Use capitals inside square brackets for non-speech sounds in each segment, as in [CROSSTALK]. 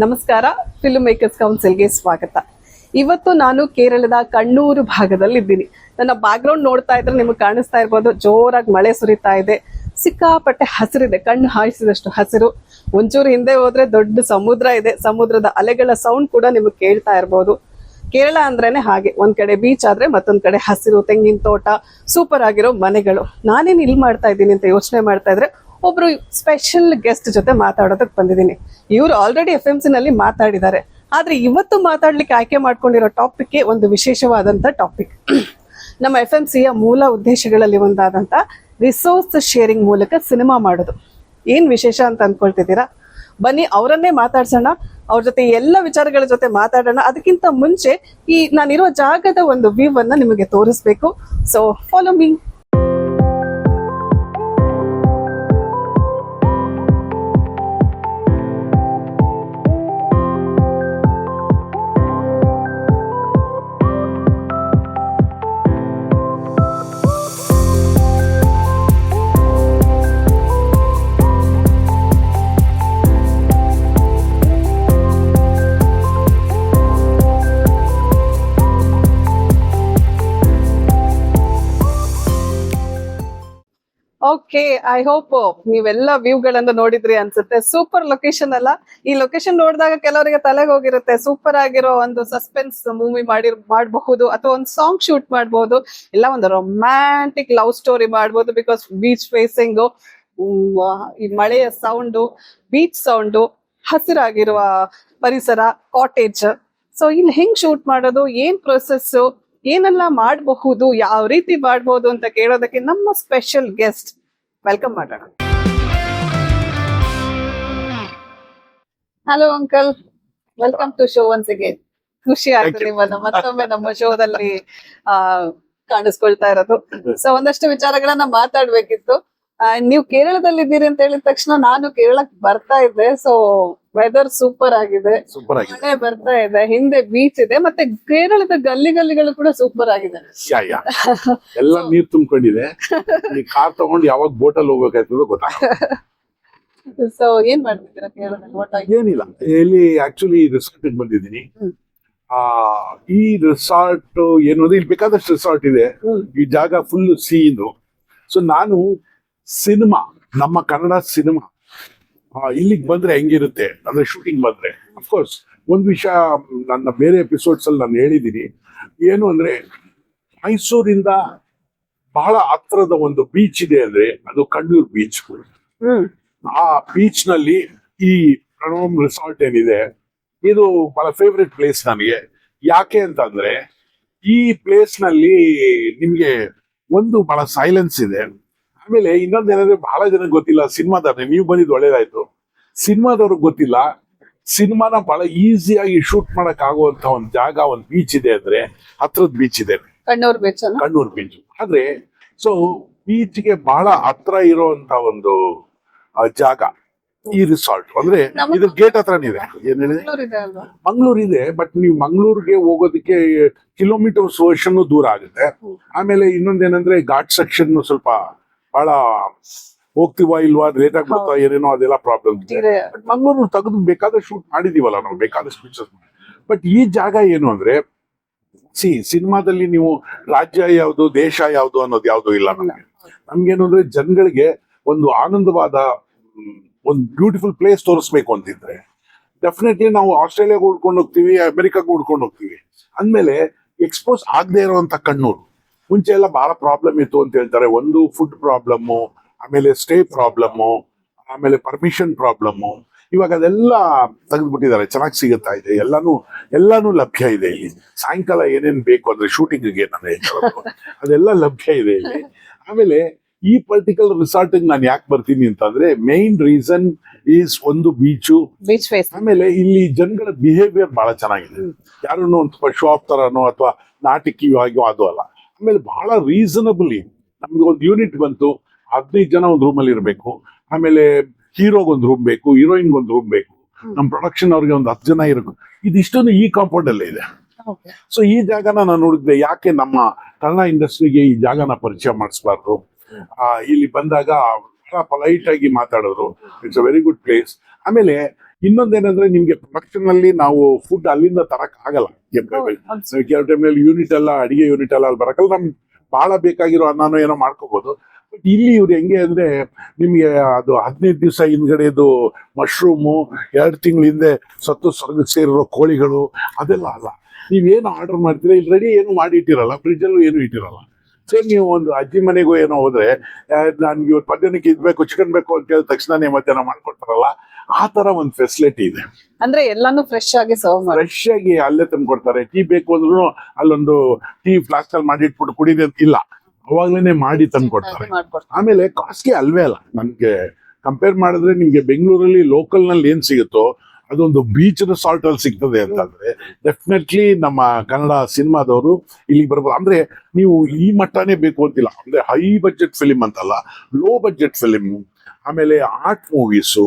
ನಮಸ್ಕಾರ. Film makers ಕೌನ್ಸಿಲ್ಗೆ ಸ್ವಾಗತ. ಇವತ್ತು ನಾನು ಕೇರಳದ ಕಣ್ಣೂರು ಭಾಗದಲ್ಲಿ ಇದ್ದೀನಿ ನನ್ನ ಬ್ಯಾಕ್ಗ್ರೌಂಡ್ ನೋಡ್ತಾ ಇದ್ರೆ ನಿಮಗೆ ಕಾಣಿಸ್ತಾ ಇರ್ಬೋದು, ಜೋರಾಗಿ ಮಳೆ ಸುರಿತಾ ಇದೆ. ಸಿಕ್ಕಾಪಟ್ಟೆ ಹಸಿರಿದೆ, ಕಣ್ಣು ಹಾಯಿಸಿದಷ್ಟು ಹಸಿರು. ಒಂಚೂರು ಹಿಂದೆ ಹೋದ್ರೆ ದೊಡ್ಡ ಸಮುದ್ರ ಇದೆ, ಸಮುದ್ರದ ಅಲೆಗಳ ಸೌಂಡ್ ಕೂಡ ನಿಮಗೆ ಕೇಳ್ತಾ ಇರ್ಬೋದು. ಕೇರಳ ಅಂದ್ರೇನೆ ಹಾಗೆ, ಒಂದ್ ಕಡೆ ಬೀಚ್ ಆದ್ರೆ ಮತ್ತೊಂದ್ ಕಡೆ ಹಸಿರು, ತೆಂಗಿನ ತೋಟ ಸೂಪರ್ ಆಗಿರೋ ಮನೆಗಳು. ನಾನೇನು ಇಲ್ಲಿ ಮಾಡ್ತಾ ಇದ್ದೀನಿ ಅಂತ ಯೋಚನೆ ಮಾಡ್ತಾ ಇದ್ರೆ ಒಬ್ರು ಸ್ಪೆಷಲ್ ಗೆಸ್ಟ್ ಜೊತೆ ಮಾತಾಡೋದಕ್ಕೆ ಬಂದಿದ್ದೀನಿ. ಇವರು ಆಲ್ರೆಡಿ ಎಫ್ ಎಂ ಸಿನಲ್ಲಿ ಮಾತಾಡಿದ್ದಾರೆ. ಆದ್ರೆ ಇವತ್ತು ಮಾತಾಡ್ಲಿಕ್ಕೆ ಆಯ್ಕೆ ಮಾಡ್ಕೊಂಡಿರೋ ಟಾಪಿಕ್ ಒಂದು ವಿಶೇಷವಾದಂತ ಟಾಪಿಕ್ ನಮ್ಮ ಎಫ್ ಎಂ ಸಿಯ ಮೂಲ ಉದ್ದೇಶಗಳಲ್ಲಿ ಒಂದಾದಂತ ರಿಸೋರ್ಸ್ ಶೇರಿಂಗ್ ಮೂಲಕ ಸಿನಿಮಾ ಮಾಡೋದು. ಏನ್ ವಿಶೇಷ ಅಂತ ಅಂದ್ಕೊಳ್ತಿದ್ದೀರಾ ಬನ್ನಿ, ಅವರನ್ನೇ ಮಾತಾಡ್ಸೋಣ. ಅವ್ರ ಜೊತೆ ಎಲ್ಲ ವಿಚಾರಗಳ ಜೊತೆ ಮಾತಾಡೋಣ. ಅದಕ್ಕಿಂತ ಮುಂಚೆ ಈ ನಾನಿರೋ ಜಾಗದ ಒಂದು ವ್ಯೂ ಅನ್ನ ನಿಮಗೆ ತೋರಿಸ್ಬೇಕು. So follow me okay I hope ನೀವೆಲ್ಲ ವ್ಯೂಗಳನ್ನು ನೋಡಿದ್ರಿ ಅನ್ಸುತ್ತೆ. ಸೂಪರ್ ಲೊಕೇಶನ್ ಅಲ್ಲ. ಈ ಲೊಕೇಶನ್ ನೋಡಿದಾಗ ಕೆಲವರಿಗೆ ತಲೆಗೆ ಹೋಗಿರುತ್ತೆ. ಸೂಪರ್ ಆಗಿರೋ ಒಂದು ಸಸ್ಪೆನ್ಸ್ ಮೂವಿ ಮಾಡಿ, ಮಾಡಬಹುದು. ಅಥವಾ ಒಂದು ಸಾಂಗ್ ಶೂಟ್ ಮಾಡಬಹುದು. ಇಲ್ಲ, ಒಂದು ರೊಮ್ಯಾಂಟಿಕ್ ಲವ್ ಸ್ಟೋರಿ ಮಾಡಬಹುದು ಬಿಕಾಸ್ ಬೀಚ್ ಫೇಸಿಂಗ್ ಈ ಮಳೆಯ ಸೌಂಡು ಬೀಚ್ ಸೌಂಡು ಹಸಿರಾಗಿರುವ ಪರಿಸರ ಕಾಟೇಜ್ ಸೊ ಇಲ್ಲಿ ಹೆಂಗ್ ಶೂಟ್ ಮಾಡೋದು? ಏನ್ ಪ್ರೊಸೆಸ್ ಏನೆಲ್ಲ ಮಾಡಬಹುದು? ಯಾವ ರೀತಿ ಮಾಡಬಹುದು ಅಂತ ಕೇಳೋದಕ್ಕೆ ನಮ್ಮ ಸ್ಪೆಷಲ್ ಗೆಸ್ಟ್ ವೆಲ್ಕಮ್ ಮಾಡೋಣ hello uncle welcome to show once again ಖುಷಿ ಆಗ್ತದೆ ನಿಮ್ಮನ್ನ. ಮತ್ತೊಮ್ಮೆ ನಮ್ಮ ಶೋದಲ್ಲಿ ಆ ಕಾಣಿಸ್ಕೊಳ್ತಾ ಇರೋದು. ಸೊ ಒಂದಷ್ಟು ವಿಚಾರಗಳನ್ನ ಮಾತಾಡ್ಬೇಕಿತ್ತು. ನೀವು ಕೇರಳದಲ್ಲಿ ಇದ್ದೀರಿ ಅಂತ ಹೇಳಿದ ತಕ್ಷಣ ನಾನು ಕೇರಳಕ್ಕೆ ಬರ್ತಾ ಇದ್ದೆ. ಸೊ ವೆದರ್ ಸೂಪರ್ ಆಗಿದೆ. ಸೂಪರ್ ಆಗಿದೆ. ಮಳೆ ಬರ್ತಾ ಇದೆ ಹಿಂದೆ ಬೀಚ್ ಇದೆ ಮತ್ತೆ ಕೇರಳದ ಗಲ್ಲಿ ಗಲ್ಲಿಗಳು ಕೂಡ ಸೂಪರ್ ಆಗಿದೆ. ಯಾ ಯಾ. ಎಲ್ಲ ನೀರ್ ತುಂಬಿಕೊಂಡಿದೆ. ಈ ಕಾರ್ ತಗೊಂಡು ಯಾವಾಗ ಅಲ್ಲಿ ಹೋಗ್ಬೇಕಾಯ್ತದೋ ಗೊತ್ತಾಗ ಸೊ [LAUGHS] ಏನ್ ಮಾಡ್ತಿದ್ದೀರಾ ಕೇರಳದಲ್ಲಿ? ಒಟ್ಟಾಗಿ ಏನಿಲ್ಲ. ಇಲ್ಲಿ ಆಕ್ಚುಲಿ ರಿಸಾರ್ಟ್ ಬಂದಿದ್ದೀನಿ. ಹ್ಮ್. ಆ ಈ ರೆಸಾರ್ಟ್ ಏನು ಅಂದ್ರೆ ಇಲ್ಲಿ ಬೇಕಾದಷ್ಟು ರೆಸಾರ್ಟ್ ಇದೆ. ಹ್ಮ್. ಈ ಜಾಗ ಫುಲ್ ಸೀನು ಸೊ ನಾನು ಸಿನಿಮಾ ನಮ್ಮ ಕನ್ನಡ ಸಿನಿಮಾ ಇಲ್ಲಿಗೆ ಬಂದ್ರೆ ಹೆಂಗಿರುತ್ತೆ? ಅಂದ್ರೆ ಶೂಟಿಂಗ್ ಬಂದ್ರೆ. ಅಫ್ಕೋರ್ಸ್ ಒಂದು ವಿಷಯ ನನ್ನ ಬೇರೆ ಎಪಿಸೋಡ್ಸ್ ಅಲ್ಲಿ ನಾನು ಹೇಳಿದ್ದೀನಿ ಏನು ಅಂದ್ರೆ ಮೈಸೂರಿಂದ ಬಹಳ ಹತ್ರದ ಒಂದು ಬೀಚ್ ಇದೆ ಅಂದ್ರೆ ಅದು ಕಣ್ಣೂರ್ ಬೀಚ್ ಆ ಬೀಚ್ನಲ್ಲಿ ಈ ಪ್ರಣೋಮ್ ರೆಸಾರ್ಟ್ ಏನಿದೆ ಇದು ಬಹಳ ಫೇವ್ರೆಟ್ ಪ್ಲೇಸ್ ನನಗೆ ಯಾಕೆ ಅಂತಂದ್ರೆ ಈ ಪ್ಲೇಸ್ನಲ್ಲಿ ನಿಮ್ಗೆ ಒಂದು ಬಹಳ ಸೈಲೆನ್ಸ್ ಇದೆ. ಆಮೇಲೆ ಇನ್ನೊಂದೇನಂದ್ರೆ ಬಹಳ ಜನ ಗೊತ್ತಿಲ್ಲ ಸಿನಿಮಾದವ್ರೆ ನೀವು ಬಂದಿದ್ ಒಳ್ಳೇದಾಯ್ತು. ಸಿನಿಮಾದವ್ರಿಗೆ ಗೊತ್ತಿಲ್ಲ. ಸಿನಿಮಾನ ಬಹಳ ಈಸಿಯಾಗಿ ಶೂಟ್ ಮಾಡಕ್ ಆಗುವಂತ ಒಂದು ಜಾಗ ಒಂದು ಬೀಚ್ ಇದೆ ಅಂದ್ರೆ ಹತ್ರದ ಬೀಚ್ ಇದೆ. ಕಣ್ಣೂರ್ ಬೀಚ್ ಕಣ್ಣೂರ್ ಬೀಚ್ ಆದ್ರೆ ಸೊ ಬೀಚ್ಗೆ ಬಹಳ ಹತ್ರ ಇರುವಂತ ಒಂದು ಆ, ಜಾಗ ಈ ರಿಸಾರ್ಟ್ ಅಂದ್ರೆ ಇದು ಗೇಟ್ ಹತ್ರನೇ ಇದೆ. ಏನ್ ಹೇಳಿದೆ? ಮಂಗಳೂರು ಇದೆ ಬಟ್ ನೀವು ಮಂಗ್ಳೂರ್ಗೆ ಹೋಗೋದಕ್ಕೆ ಕಿಲೋಮೀಟರ್ಸ್ ವರ್ಷನ್ ದೂರ ಆಗುತ್ತೆ. ಆಮೇಲೆ ಆಮೇಲೆ ಇನ್ನೊಂದೇನಂದ್ರೆ ಘಾಟ್ ಸೆಕ್ಷನ್ ಸ್ವಲ್ಪ ಬಹಳ ಹೋಗ್ತೀವಾ ಇಲ್ವಾ ಲೇಟ್ ಬರ್ತಾ ಏನೇನೋ ಅದೆಲ್ಲ ಪ್ರಾಬ್ಲಮ್ ಇದೆ. ಬಟ್ ಮಂಗಳೂರು ತೆಗೆದು ಬೇಕಾದ ಶೂಟ್ ಮಾಡಿದೀವಲ್ಲ ನಾವು ಬೇಕಾದಷ್ಟು ಪಿಕ್ಚರ್ಸ್ ಬಟ್ ಈ ಜಾಗ ಏನು ಅಂದ್ರೆ ಸಿ ಸಿನಿಮಾದಲ್ಲಿ ನೀವು ರಾಜ್ಯ ಯಾವುದು ದೇಶ ಯಾವುದು ಅನ್ನೋದು ಯಾವುದು ಇಲ್ಲ ನಮ್ಗೆ. ನಮ್ಗೇನು ಅಂದ್ರೆ ಜನಗಳಿಗೆ ಒಂದು ಆನಂದವಾದ ಒಂದು ಬ್ಯೂಟಿಫುಲ್ ಪ್ಲೇಸ್ ತೋರಿಸ್ಬೇಕು ಅಂತಿದ್ರೆ ಡೆಫಿನೆಟ್ಲಿ ನಾವು ಆಸ್ಟ್ರೇಲಿಯಾಗ ಹುಡ್ಕೊಂಡು ಹೋಗ್ತೀವಿ ಅಮೆರಿಕಾಗ ಹುಡ್ಕೊಂಡು ಹೋಗ್ತೀವಿ. ಅಂದ್ಮೇಲೆ ಎಕ್ಸ್ಪೋಸ್ ಆಗದೆ ಇರುವಂತ ಕಣ್ಣೂರು. ಮುಂಚೆ ಎಲ್ಲ ಬಹಳ ಪ್ರಾಬ್ಲಮ್ ಇತ್ತು ಅಂತ ಹೇಳ್ತಾರೆ. ಒಂದು ಫುಡ್ ಪ್ರಾಬ್ಲಮ್ಮು ಆಮೇಲೆ ಸ್ಟೇ ಪ್ರಾಬ್ಲಮ್ಮು ಆಮೇಲೆ ಪರ್ಮಿಷನ್ ಪ್ರಾಬ್ಲಮ್ಮು ಇವಾಗ ಅದೆಲ್ಲ ತೆಗೆದ್ಬಿಟ್ಟಿದ್ದಾರೆ. ಚೆನ್ನಾಗಿ ಸಿಗುತ್ತಾ ಇದೆ. ಎಲ್ಲಾನು ಎಲ್ಲಾನು ಲಭ್ಯ ಇದೆ ಇಲ್ಲಿ. ಸಾಯಂಕಾಲ ಏನೇನ್ ಬೇಕು ಅಂದ್ರೆ ಶೂಟಿಂಗ್ಗೆ ನಾನು ಹೇಳ್ತಿರೋದು ಅದೆಲ್ಲ ಲಭ್ಯ ಇದೆ ಇಲ್ಲಿ. ಆಮೇಲೆ ಈ ಪರ್ಟಿಕ್ಯುಲರ್ ರಿಸಾರ್ಟ್ ನಾನು ಯಾಕೆ ಬರ್ತೀನಿ ಅಂತಂದ್ರೆ ಮೇನ್ ರೀಸನ್ ಈಸ್ ಒಂದು ಬೀಚು ಆಮೇಲೆ ಇಲ್ಲಿ ಜನಗಳ ಬಿಹೇವಿಯರ್ ಬಹಳ ಚೆನ್ನಾಗಿದೆ. ಯಾರು ಒಂದು ಸ್ವಲ್ಪ ಶೋ ಆಫ್ ತರನೋ ಅಥವಾ ನಾಟಕೀಯವಾಗಿಯೋ ಅದು ಅಲ್ಲ. ಆಮೇಲೆ ಬಹಳ ರೀಸನಬಲಿ ನಮ್ದು ಒಂದು ಯೂನಿಟ್ ಬಂತು ಹದಿನೈದು ಜನ ಒಂದು ರೂಮಲ್ಲಿ ಇರಬೇಕು ಆಮೇಲೆ ಹೀರೋಗೊಂದು ರೂಮ್ ಬೇಕು ಹೀರೋಯಿನ್ಗೆ ಒಂದು ರೂಮ್ ಬೇಕು ನಮ್ಮ ಪ್ರೊಡಕ್ಷನ್ ಅವ್ರಿಗೆ ಒಂದು ಹತ್ತು ಜನ ಇರಬೇಕು. ಇದಿಷ್ಟೊಂದು ಈ ಕಾಂಪೌಂಡ್ ಅಲ್ಲೇ ಇದೆ. ಸೊ ಈ ಜಾಗನ ನಾನು ನೋಡಿದ್ದೆ ಯಾಕೆ ನಮ್ಮ ಕನ್ನಡ ಇಂಡಸ್ಟ್ರಿಗೆ ಈ ಜಾಗನ ಪರಿಚಯ ಮಾಡಿಸ್ಬಾರ್ದು? ಇಲ್ಲಿ ಬಂದಾಗ ಬಹಳ ಪೊಲೈಟ್ ಆಗಿ ಮಾತಾಡೋರು. It's a very good place ಆಮೇಲೆ ಇನ್ನೊಂದೇನಂದ್ರೆ ನಿಮ್ಗೆ ಪ್ರೊಡಕ್ಷನ್ ಅಲ್ಲಿ ನಾವು ಫುಡ್ ಅಲ್ಲಿಂದ ತರಕ್ ಆಗಲ್ಲ. ಕೆಲವು ಟೈಮಲ್ಲಿ ಯೂನಿಟ್ ಎಲ್ಲ ಅಡಿಗೆ ಯೂನಿಟ್ ಎಲ್ಲ ಅಲ್ಲಿ ಬರಕಲ್ಲ ನಮ್ಗೆ ಬಹಳ ಬೇಕಾಗಿರೋ ಅನ್ನನೋ ಏನೋ ಮಾಡ್ಕೋಬಹುದು ಬಟ್ ಇಲ್ಲಿ ಇವ್ರು ಹೆಂಗೆ ಅಂದ್ರೆ ನಿಮಗೆ ಅದು ಹದಿನೈದು ದಿವಸ ಹಿಂದ್ಗಡೆದು ಮಶ್ರೂಮು ಎರಡು ತಿಂಗಳ ಹಿಂದೆ ಸತ್ತು ಸ್ವರ್ಗಕ್ಕೆ ಸೇರಿರೋ ಕೋಳಿಗಳು ಅದೆಲ್ಲ ಅಲ್ಲ. ನೀವೇನು ಆರ್ಡರ್ ಮಾಡ್ತೀರಾ? ಇಲ್ಲಿ ರೆಡಿ ಏನು ಮಾಡಿ ಇಟ್ಟಿರಲ್ಲ ಫ್ರಿಡ್ಜಲ್ಲೂ ಏನು ಇಟ್ಟಿರಲ್ಲ. ಸೇಮ್ ನೀವು ಒಂದು ಅಜ್ಜಿ ಮನೆಗೂ ಏನೋ ಹೋದ್ರೆ ನನ್ಗೆ ಇವತ್ತು ಮಧ್ಯಾಹ್ನಕ್ಕೆ ಇದ್ಬೇಕು ಚಿಕನ್ ಬೇಕು ಅಂತ ಹೇಳಿದ ತಕ್ಷಣನೇ ಮಧ್ಯಾಹ್ನ ಮಾಡ್ಕೊಡ್ತಾರಲ್ಲ. ಆ ತರ ಒಂದು ಫೆಸಿಲಿಟಿ ಇದೆ. ಅಂದ್ರೆ ಎಲ್ಲಾನು ಫ್ರೆಶ್ ಆಗಿ ಸರ್ವ್ ಫ್ರೆಶ್ ಆಗಿ ಅಲ್ಲೇ ತಂದು ಕೊಡ್ತಾರೆ. ಟೀ ಬೇಕು ಅಂದ್ರೂ ಅಲ್ಲೊಂದು ಟೀ ಫ್ಲಾಸ್ಕ್ ಅಲ್ಲಿ ಮಾಡಿ ಇಟ್ಬಿಟ್ಟು ಕುಡಿದೆ ಇಲ್ಲ. ಅವಾಗ್ಲೇನೆ ಮಾಡಿ ತಂದು ಕೊಡ್ತಾರೆ. ಆಮೇಲೆ ಕಾಸ್ಟ್ಲಿ ಅಲ್ವೇ ಅಲ್ಲ. ನನ್ಗೆ ಕಂಪೇರ್ ಮಾಡಿದ್ರೆ ನಿಮ್ಗೆ ಬೆಂಗಳೂರಲ್ಲಿ ಲೋಕಲ್ನಲ್ಲಿ ಏನ್ ಸಿಗುತ್ತೋ ಅದೊಂದು ಬೀಚ್ ಸಾಲ್ಟ್ ಅಲ್ಲಿ ಸಿಗ್ತದೆ ಅಂತಂದ್ರೆ ಡೆಫಿನೆಟ್ಲಿ ನಮ್ಮ ಕನ್ನಡ ಸಿನಿಮಾದವರು ಇಲ್ಲಿಗೆ ಬರ್ಬೋದು. ಅಂದ್ರೆ ನೀವು ಈ ಮಟ್ಟನೇ ಬೇಕು ಅಂತಿಲ್ಲ. ಅಂದ್ರೆ ಹೈ ಬಜೆಟ್ ಫಿಲಿಮ್ ಅಂತಲ್ಲ ಲೋ ಬಜೆಟ್ ಫಿಲಿಮ್ ಆಮೇಲೆ ಆರ್ಟ್ ಮೂವೀಸು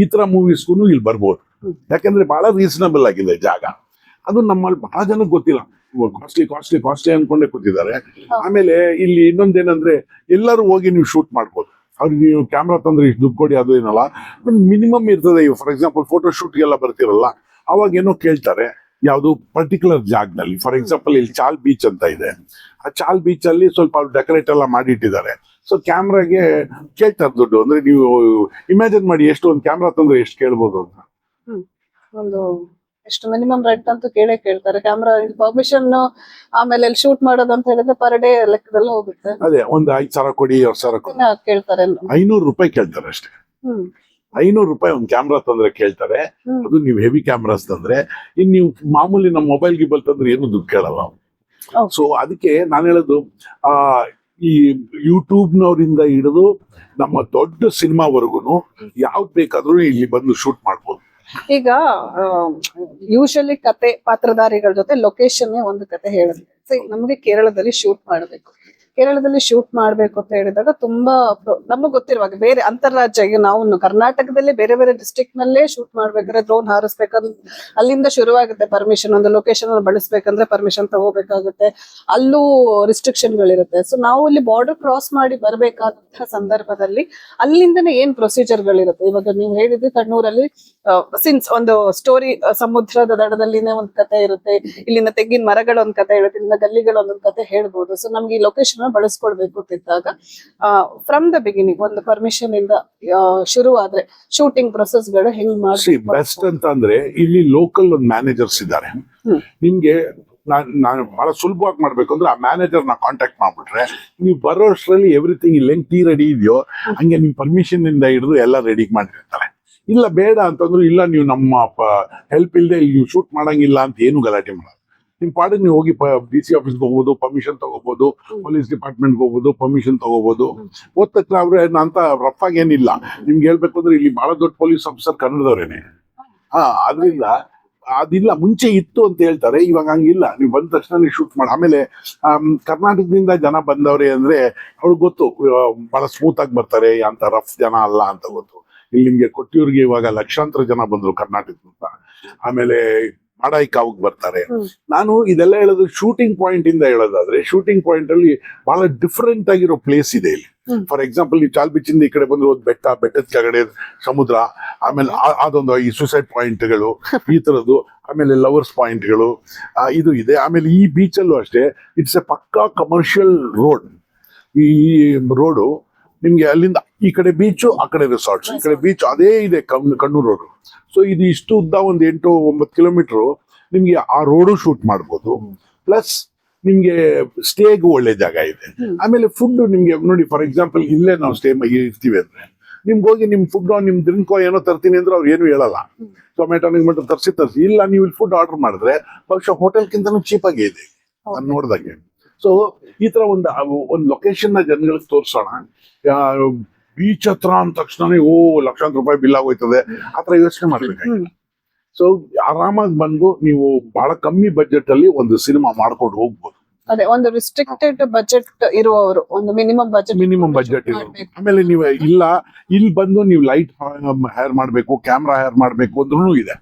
ಈ ತರ ಮೂವೀಸ್ಗೂ ಇಲ್ಲಿ ಬರ್ಬೋದು. ಯಾಕಂದ್ರೆ ಬಹಳ ರೀಸನಬಲ್ ಆಗಿದೆ ಜಾಗ. ಅದು ನಮ್ಮಲ್ಲಿ ಬಹಳ ಜನಕ್ಕೆ ಗೊತ್ತಿಲ್ಲ. ಕಾಸ್ಟ್ಲಿ ಕಾಸ್ಟ್ಲಿ ಕಾಸ್ಟ್ಲಿ ಅನ್ಕೊಂಡೇ ಕೂತಿದ್ದಾರೆ. ಆಮೇಲೆ ಇಲ್ಲಿ ಇನ್ನೊಂದೇನಂದ್ರೆ ಎಲ್ಲರೂ ಹೋಗಿ ನೀವು ಶೂಟ್ ಮಾಡ್ಬೋದು. ಅವ್ರಿಗೆ ನೀವು ಕ್ಯಾಮ್ರಾ ತಂದ್ರೆ ಇಷ್ಟು ದುಡ್ಡು ಕೊಡಿ ಅದು ಏನಲ್ಲ. ಮಿನಿಮಮ್ ಇರ್ತದೆ. ಫಾರ್ ಎಕ್ಸಾಂಪಲ್ ಫೋಟೋ ಶೂಟ್ಗೆಲ್ಲ ಬರ್ತಿರಲ್ಲ ಅವಾಗ ಏನೋ ಕೇಳ್ತಾರೆ. ಯಾವುದು ಪರ್ಟಿಕ್ಯುಲರ್ ಜಾಗದಲ್ಲಿ. ಫಾರ್ ಎಕ್ಸಾಂಪಲ್ ಇಲ್ಲಿ ಚಾಲ್ ಬೀಚ್ ಅಂತ ಇದೆ. ಆ ಚಾಲ್ ಬೀಚ್ ಅಲ್ಲಿ ಸ್ವಲ್ಪ ಡೆಕೋರೇಟ್ ಎಲ್ಲ ಮಾಡಿಟ್ಟಿದ್ದಾರೆ. ಸೊ ಕ್ಯಾಮ್ರಾಗೆ ಕೇಳ್ತಾರೆ ದುಡ್ಡು. ಅಂದ್ರೆ ನೀವು ಇಮ್ಯಾಜಿನ್ ಮಾಡಿ ಎಷ್ಟು ಒಂದು ಕ್ಯಾಮ್ರಾ ತಂದ್ರೆ ಎಷ್ಟು ಕೇಳ್ಬೋದು ಅಂತ. ಒಂದು ಎಷ್ಟು ಮಿನಿಮಮ್ ರೆಂಟ್ ಅಂತ ಕೇಳೇ ಕೇಳ್ತಾರೆ. ಕ್ಯಾಮ್ರಾ ಪರ್ಮಿಷನ್ ಆಮೇಲೆ ಶೂಟ್ ಮಾಡೋದು ಅಂತ ಹೇಳಿದ್ರೆ ಪರ್ ಡೇ ಲೆಕ್ಕದಲ್ಲಿ ಹೋಗುತ್ತೆ. ಅದೇ ಒಂದು ಐದು ಸಾವಿರ ಕೊಡಿ ಎರಡು ಸಾವಿರ ಕೊಡಿ. ಕೇಳ್ತಾರೆ ಐನೂರು ರೂಪಾಯಿ ಕೇಳ್ತಾರೆ ಅಷ್ಟೇ. ಐನೂರು ರೂಪಾಯಿ ಒಂದು ಕ್ಯಾಮ್ರಾ ತಂದ್ರೆ ಕೇಳ್ತಾರೆ. ಅದು ನೀವು ಹೆವಿ ಕ್ಯಾಮ್ರಾಸ್ ತಂದ್ರೆ. ಇನ್ ನೀವು ಮಾಮೂಲಿ ನಮ್ಮ ಮೊಬೈಲ್ ಗಿಬಲ್ ತಂದ್ರೆ ಏನು ದುಡ್ಡು ಕೇಳಲ್ಲ. ಸೊ ಅದಕ್ಕೆ ನಾನು ಹೇಳೋದು ಆ ಈ ಯೂಟ್ಯೂಬ್ನವರಿಂದ ಹಿಡಿದು ನಮ್ಮ ದೊಡ್ಡ ಸಿನಿಮಾವರೆಗೂ ಯಾವ್ದು ಬೇಕಾದ್ರೂ ಇಲ್ಲಿ ಬಂದು ಶೂಟ್ ಮಾಡ್ಬೋದು. ಈಗ ಯೂಶಲಿ ಕತೆ ಪಾತ್ರಧಾರಿಗಳ ಜೊತೆ ಲೊಕೇಶನ್ ಒಂದು ಕತೆ ಹೇಳುತ್ತೆ ನಮಗೆ ಕೇರಳದಲ್ಲಿ ಶೂಟ್ ಮಾಡಬೇಕು. ಕೇರಳದಲ್ಲಿ ಶೂಟ್ ಮಾಡ್ಬೇಕು ಅಂತ ಹೇಳಿದಾಗ ತುಂಬಾ ನಮಗೆ ಗೊತ್ತಿರುವಾಗ ಬೇರೆ ಅಂತಾರಾಜ್ಯ, ಈಗ ನಾವು ಕರ್ನಾಟಕದಲ್ಲಿ ಬೇರೆ ಬೇರೆ ಡಿಸ್ಟ್ರಿಕ್ಟ್ ನಲ್ಲೇ ಶೂಟ್ ಮಾಡ್ಬೇಕಾದ್ರೆ ಡ್ರೋನ್ ಹಾರಿಸ್ಬೇಕಂದ್ರೆ ಅಲ್ಲಿಂದ ಶುರುವಾಗುತ್ತೆ ಪರ್ಮಿಷನ್ ಒಂದು ಲೊಕೇಶನ್ ಬಳಸ್ಬೇಕಂದ್ರೆ ಪರ್ಮಿಷನ್ ತಗೋಬೇಕಾಗುತ್ತೆ ಅಲ್ಲೂ ರಿಸ್ಟ್ರಿಕ್ಷನ್ ಗಳಿರುತ್ತೆ. ಸೊ ನಾವು ಇಲ್ಲಿ ಬಾರ್ಡರ್ ಕ್ರಾಸ್ ಮಾಡಿ ಬರ್ಬೇಕಾದಂತಹ ಸಂದರ್ಭದಲ್ಲಿ ಅಲ್ಲಿಂದನೇ ಏನ್ ಪ್ರೊಸೀಜರ್ ಗಳಿರುತ್ತೆ? ಇವಾಗ ನೀವು ಹೇಳಿದ್ರೆ ಕಣ್ಣೂರಲ್ಲಿ ಸಿನ್ಸ್ ಒಂದು ಸ್ಟೋರಿ ಸಮುದ್ರದ ದಡದಲ್ಲಿನೇ ಒಂದ್ ಕತೆ ಇರುತ್ತೆ. ಇಲ್ಲಿನ ತೆಂಗಿನ ಮರಗಳ ಒಂದು ಕತೆ ಇರುತ್ತೆ. ಇಲ್ಲಿನ ಗಲ್ಲಿಗಳ ಒಂದೊಂದ್ ಕತೆ ಹೇಳ್ಬೋದು. ಸೊ ನಮ್ಗೆ ಈ ಲೊಕೇಶನ್ ಬಳಸ್ಕೊಳ್ಬೇಕು ಅಂತಿದ್ದಾಗ ಫ್ರಮ್ ದ ಬಿಗಿನಿಂಗ್ ಒಂದು ಪರ್ಮಿಷನ್ ಇಂದ ಶುರುವಾದ್ರೆ ಶೂಟಿಂಗ್ ಪ್ರೊಸೆಸ್ಗಳು ಹೆಂಗ್ ಮಾಡಿ ಬೆಸ್ಟ್ ಅಂತ ಅಂದ್ರೆ ಇಲ್ಲಿ ಲೋಕಲ್ ಒಂದು ಮ್ಯಾನೇಜರ್ಸ್ ಇದ್ದಾರೆ. ನಿಮ್ಗೆ ನಾನ್ ನಾನು ಬಹಳ ಸುಲಭವಾಗಿ ಮಾಡ್ಬೇಕು ಅಂದ್ರೆ ಆ ಮ್ಯಾನೇಜರ್ನ ಕಾಂಟ್ಯಾಕ್ಟ್ ಮಾಡ್ಬಿಟ್ರೆ ನೀವು ಬರೋ ಅಷ್ಟರಲ್ಲಿ ಎವ್ರಿಥಿಂಗ್ ಇಲ್ಲಿ ಹೆಂಗ್ ಟೀ ರೆಡಿ ಇದೆಯೋ ಹಂಗೆ ನಿಮ್ ಪರ್ಮಿಷನ್ ಇಂದ ಹಿಡಿದು ಎಲ್ಲ ರೆಡಿ ಮಾಡಿರ್ತಾರೆ ಇಲ್ಲ ಬೇಡ ಅಂತಂದ್ರು ಇಲ್ಲ ನೀವು ನಮ್ಮ ಹೆಲ್ಪ್ ಇಲ್ಲದೆ ನೀವು ಶೂಟ್ ಮಾಡಂಗಿಲ್ಲ ಅಂತ ಏನು ಗಲಾಟೆ ಮಾಡಲ್ಲ. ನಿಮ್ ಪಾಡಿಗೆ ನೀವು ಹೋಗಿ ಡಿ ಸಿ ಆಫೀಸ್ಗೆ ಹೋಗ್ಬೋದು ಪರ್ಮಿಷನ್ ತಗೋಬಹುದು ಪೊಲೀಸ್ ಡಿಪಾರ್ಟ್ಮೆಂಟ್ಗೆ ಹೋಗ್ಬೋದು ಪರ್ಮಿಷನ್ ತಗೋಬಹುದು ಹೋದ ತಕ್ಷಣ ಅವ್ರೆ ಅಂತ ರಫ್ ಆಗಿ ಏನಿಲ್ಲ. ನಿಮ್ಗೆ ಹೇಳ್ಬೇಕು ಅಂದ್ರೆ ಇಲ್ಲಿ ಬಹಳ ದೊಡ್ಡ ಪೊಲೀಸ್ ಆಫೀಸರ್ ಕನ್ನಡದವ್ರೇನೆ. ಹಾ ಅದರಿಂದ ಅದಿಲ್ಲ ಮುಂಚೆ ಇತ್ತು ಅಂತ ಹೇಳ್ತಾರೆ ಇವಾಗ ಹಂಗಿಲ್ಲ. ನೀವು ಬಂದ ತಕ್ಷಣ ನೀವು ಶೂಟ್ ಮಾಡಿ ಆಮೇಲೆ ಕರ್ನಾಟಕದಿಂದ ಜನ ಬಂದವ್ರೆ ಅಂದ್ರೆ ಅವ್ರಿಗೆ ಗೊತ್ತು ಬಹಳ ಸ್ಮೂತ್ ಆಗಿ ಬರ್ತಾರೆ ಅಂತ ರಫ್ ಜನ ಅಲ್ಲ ಅಂತ ಗೊತ್ತು. ಇಲ್ಲಿ ನಿಮ್ಗೆ ಕೊಟ್ಟಿಯವ್ರಿಗೆ ಇವಾಗ ಲಕ್ಷಾಂತರ ಜನ ಬಂದ್ರು ಕರ್ನಾಟಕದಿಂದ. ಆಮೇಲೆ ಮಾಡಾಯಿ ಕಾವಿಗೆ ಬರ್ತಾರೆ ನಾನು ಇದೆಲ್ಲ ಹೇಳೋದು ಶೂಟಿಂಗ್ ಪಾಯಿಂಟ್ ಇಂದ ಹೇಳೋದಾದ್ರೆ ಶೂಟಿಂಗ್ ಪಾಯಿಂಟ್ ಅಲ್ಲಿ ಬಹಳ ಡಿಫ್ರೆಂಟ್ ಆಗಿರೋ ಪ್ಲೇಸ್ ಇದೆ ಇಲ್ಲಿ. ಫಾರ್ ಎಕ್ಸಾಂಪಲ್ ಈ ಚಾಲ್ಬಿಚಿಂದ ಈ ಕಡೆ ಬಂದ್ರೆ ಒಂದು ಬೆಟ್ಟ ಬೆಟ್ಟದ ಕೆಳಗಡೆ ಸಮುದ್ರ ಆಮೇಲೆ ಅದೊಂದು ಈ ಸುಸೈಡ್ ಪಾಯಿಂಟ್ಗಳು [LAUGHS] ಈ ತರದ್ದು ಆಮೇಲೆ ಲವರ್ಸ್ ಪಾಯಿಂಟ್ಗಳು ಇದು ಇದೆ. ಆಮೇಲೆ ಈ ಬೀಚಲ್ಲೂ ಅಷ್ಟೇ ಇಟ್ಸ್ ಎ ಪಕ್ಕಾ ಕಮರ್ಷಿಯಲ್ ರೋಡ್ ಈ ರೋಡು ನಿಮ್ಗೆ ಅಲ್ಲಿಂದ ಈ ಕಡೆ ಬೀಚು ಆ ಕಡೆ ರಿಸಾರ್ಟ್ಸ್ ಈ ಕಡೆ ಬೀಚ್ ಅದೇ ಇದೆ ಕಣ್ಣು ಕಣ್ಣೂರು ರೋಡು. ಸೊ ಇದು ಇಷ್ಟು ಉದ್ದ ಒಂದು ಎಂಟು ಒಂಬತ್ತು ಕಿಲೋಮೀಟರ್ ನಿಮ್ಗೆ ಆ ರೋಡು ಶೂಟ್ ಮಾಡ್ಬೋದು. ಪ್ಲಸ್ ನಿಮ್ಗೆ ಸ್ಟೇಗೂ ಒಳ್ಳೆ ಜಾಗ ಇದೆ. ಆಮೇಲೆ ಫುಡ್ ನಿಮ್ಗೆ ನೋಡಿ ಫಾರ್ ಎಕ್ಸಾಂಪಲ್ ಇಲ್ಲೇ ನಾವು ಸ್ಟೇ ಇರ್ತೀವಿ ಅಂದ್ರೆ ನಿಮ್ಗೆ ಹೋಗಿ ನಿಮ್ ಫುಡ್ ನಿಮ್ ಡ್ರಿಂಕೋ ಏನೋ ತರ್ತೀನಿ ಅಂದ್ರೆ ಅವ್ರು ಏನು ಹೇಳಲ್ಲ. ಟೊಮೆಟೊ ನಿಮ್ಗೆ ತರಿಸಿ ತರಿಸಿ. ಇಲ್ಲ ನೀವು ಇಲ್ಲಿ ಫುಡ್ ಆರ್ಡರ್ ಮಾಡಿದ್ರೆ ಬಹುಶಃ ಹೋಟೆಲ್ಗಿಂತನೂ ಚೀಪ್ ಆಗಿ ಇದೆ. ನಾನು ನೋಡ್ದಾಗೆ. ಸೊ ಈ ತರ ಒಂದು ಒಂದು ಲೊಕೇಶನ್ನ ಜನಗಳಿಗೆ ತೋರಿಸೋಣ. ಬೀಚ್ ಹತ್ರ ಅಂದ ತಕ್ಷಣನೇ ಓ ಲಕ್ಷಾಂತರ ರೂಪಾಯಿ ಬಿಲ್ ಆಗೋಯ್ತದೆ. ಆ ತರ ಯೋಚನೆ ಮಾಡ್ಬೇಕು. ಸೊ ಆರಾಮಾಗಿ ಬಂದು ನೀವು ಬಹಳ ಕಮ್ಮಿ ಬಜೆಟ್ ಅಲ್ಲಿ ಒಂದು ಸಿನಿಮಾ ಮಾಡ್ಕೊಂಡು ಹೋಗ್ಬೋದು. ಅದೇ ಒಂದು ರಿಸ್ಟ್ರಿಕ್ಟೆಡ್ ಬಜೆಟ್ ಇರುವವರು ಒಂದು ಮಿನಿಮಮ್ ಬಜೆಟ್ ಮಿನಿಮಮ್ ಬಜೆಟ್ ಆಮೇಲೆ ನೀವು ಇಲ್ಲ ಇಲ್ಲಿ ಬಂದು ನೀವು ಲೈಟ್ ಹೈರ್ ಮಾಡಬೇಕು ಕ್ಯಾಮ್ರಾ ಹೈರ್ ಮಾಡ್ಬೇಕು ಅಂದ್ರೂ ಇದೆ.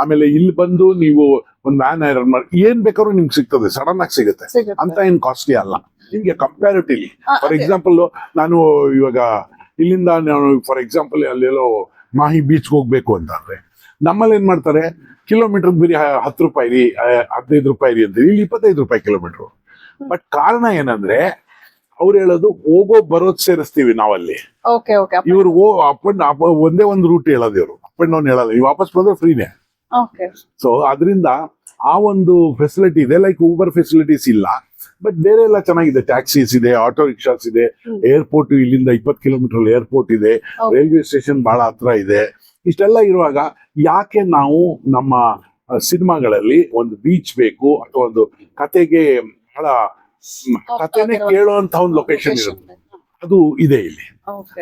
ಆಮೇಲೆ ಇಲ್ಲಿ ಬಂದು ನೀವು ಒಂದು ವ್ಯಾನ್ ಐರನ್ ಮಾಡಿ ಏನ್ ಬೇಕಾದ್ರೂ ನಿಮ್ಗೆ ಸಿಗ್ತದೆ ಸಡನ್ ಆಗಿ ಸಿಗುತ್ತೆ. ಅಂತ ಏನ್ ಕಾಸ್ಟ್ಲಿ ಅಲ್ಲ. ನಿಮ್ಗೆ ಕಂಪ್ಯಾರಿಟಿವ್ಲಿ ಫಾರ್. ಎಕ್ಸಾಂಪಲ್ ನಾನು ಇವಾಗ ಇಲ್ಲಿಂದ ನಾನು ಫಾರ್ ಎಕ್ಸಾಂಪಲ್ ಅಲ್ಲೆಲ್ಲೋ ಮಾಹಿ ಬೀಚ್ ಹೋಗ್ಬೇಕು ಅಂತಂದ್ರೆ ನಮ್ಮಲ್ಲಿ ಏನ್ ಮಾಡ್ತಾರೆ ಕಿಲೋಮೀಟರ್ ಬರೀ ಹತ್ತು ರೂಪಾಯಿ ರೀ ಹದಿನೈದು ರೂಪಾಯಿ ರೀ ಅಂತ ಇಲ್ಲಿ ಇಪ್ಪತ್ತೈದು ರೂಪಾಯಿ ಕಿಲೋಮೀಟರ್ ಬಟ್ ಕಾರಣ ಏನಂದ್ರೆ ಅವ್ರು ಹೇಳೋದು ಹೋಗೋ ಬರೋದ್ ಸೇರಿಸ್ತೀವಿ ನಾವಲ್ಲಿ. ಇವ್ರು ಅಪ್ ಅಂಡ್ ಒಂದೇ ಒಂದು ರೂಟ್ ಹೇಳೋದು ಇವರು. ಅಪ್ ಅಂಡ್ ಡೌನ್ ಹೇಳಲ್ಲ ನೀವು ವಾಪಸ್ ಬಂದ್ರೆ ಫ್ರೀನೇ ಸೊ ಅದರಿಂದ ಆ ಒಂದು ಫೆಸಿಲಿಟಿ ಇದೆ. ಲೈಕ್ ಊಬರ್ ಫೆಸಿಲಿಟೀಸ್ ಇಲ್ಲ. ಬಟ್ ಬೇರೆ ಎಲ್ಲ ಚೆನ್ನಾಗಿದೆ. ಟ್ಯಾಕ್ಸೀಸ್ ಇದೆ ಆಟೋ ರಿಕ್ಷಾಸ್ ಇದೆ. ಏರ್ಪೋರ್ಟ್ ಇಲ್ಲಿಂದ ಇಪ್ಪತ್ತು ಕಿಲೋಮೀಟರ್ ಏರ್ಪೋರ್ಟ್ ಇದೆ. ರೈಲ್ವೆ ಸ್ಟೇಷನ್ ಬಹಳ ಹತ್ರ ಇದೆ. ಇಷ್ಟೆಲ್ಲ ಇರುವಾಗ ಯಾಕೆ ನಾವು ನಮ್ಮ ಸಿನಿಮಾಗಳಲ್ಲಿ ಒಂದು ಬೀಚ್ ಬೇಕು ಅಥವಾ ಒಂದು ಕತೆಗೆ ಬಹಳ ಕತೆನೆ ಕೇಳುವಂತ ಒಂದು ಲೊಕೇಶನ್ ಇರುತ್ತೆ. ಅದು ಇದೆ ಇಲ್ಲಿ.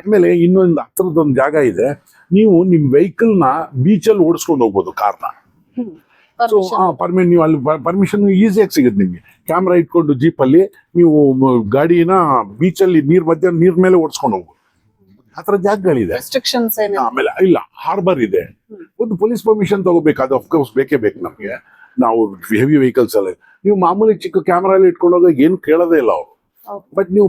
ಆಮೇಲೆ ಇನ್ನೊಂದು ಹತ್ರದೊಂದು ಜಾಗ ಇದೆ. ನೀವು ನಿಮ್ ವೆಹಿಕಲ್ನ ಬೀಚಲ್ಲಿ ಓಡಿಸ್ಕೊಂಡು ಹೋಗ್ಬೋದು ಕಾರ್ನ. ಸೊ ಪರ್ಮಿಷನ್ ನೀವು ಅಲ್ಲಿ ಪರ್ಮಿಷನ್ ಈಸಿಯಾಗಿ ಸಿಗುತ್ತೆ ನಿಮಗೆ. ಕ್ಯಾಮ್ರಾ ಇಟ್ಕೊಂಡು ಜೀಪ್ ಅಲ್ಲಿ ನೀವು ಗಾಡಿನ ಬೀಚಲ್ಲಿ ನೀರ್ ಮಧ್ಯ ನೀರ್ ಮೇಲೆ ಓಡಿಸ್ಕೊಂಡು ಹೋಗ್ಬೋದು. ಆ ಥರ ಜಾಗಗಳಿದೆ. ಆಮೇಲೆ ಇಲ್ಲ ಹಾರ್ಬರ್ ಇದೆ. ಒಂದು ಪೊಲೀಸ್ ಪರ್ಮಿಷನ್ ತಗೋಬೇಕು ಅದು ಅಫ್ಕೋರ್ಸ್ ಬೇಕೇ ಬೇಕು ನಮಗೆ. ನಾವು ಹೆವಿ ವೆಹಿಕಲ್ಸ್ ಅಲ್ಲಿ. ನೀವು ಮಾಮೂಲಿ ಚಿಕ್ಕ ಕ್ಯಾಮ್ರಾ ಅಲ್ಲಿ ಇಟ್ಕೊಂಡೋಗ ಏನು ಕೇಳೋದೇ ಇಲ್ಲ ಅವ್ರು. ಬಟ್ ನೀವು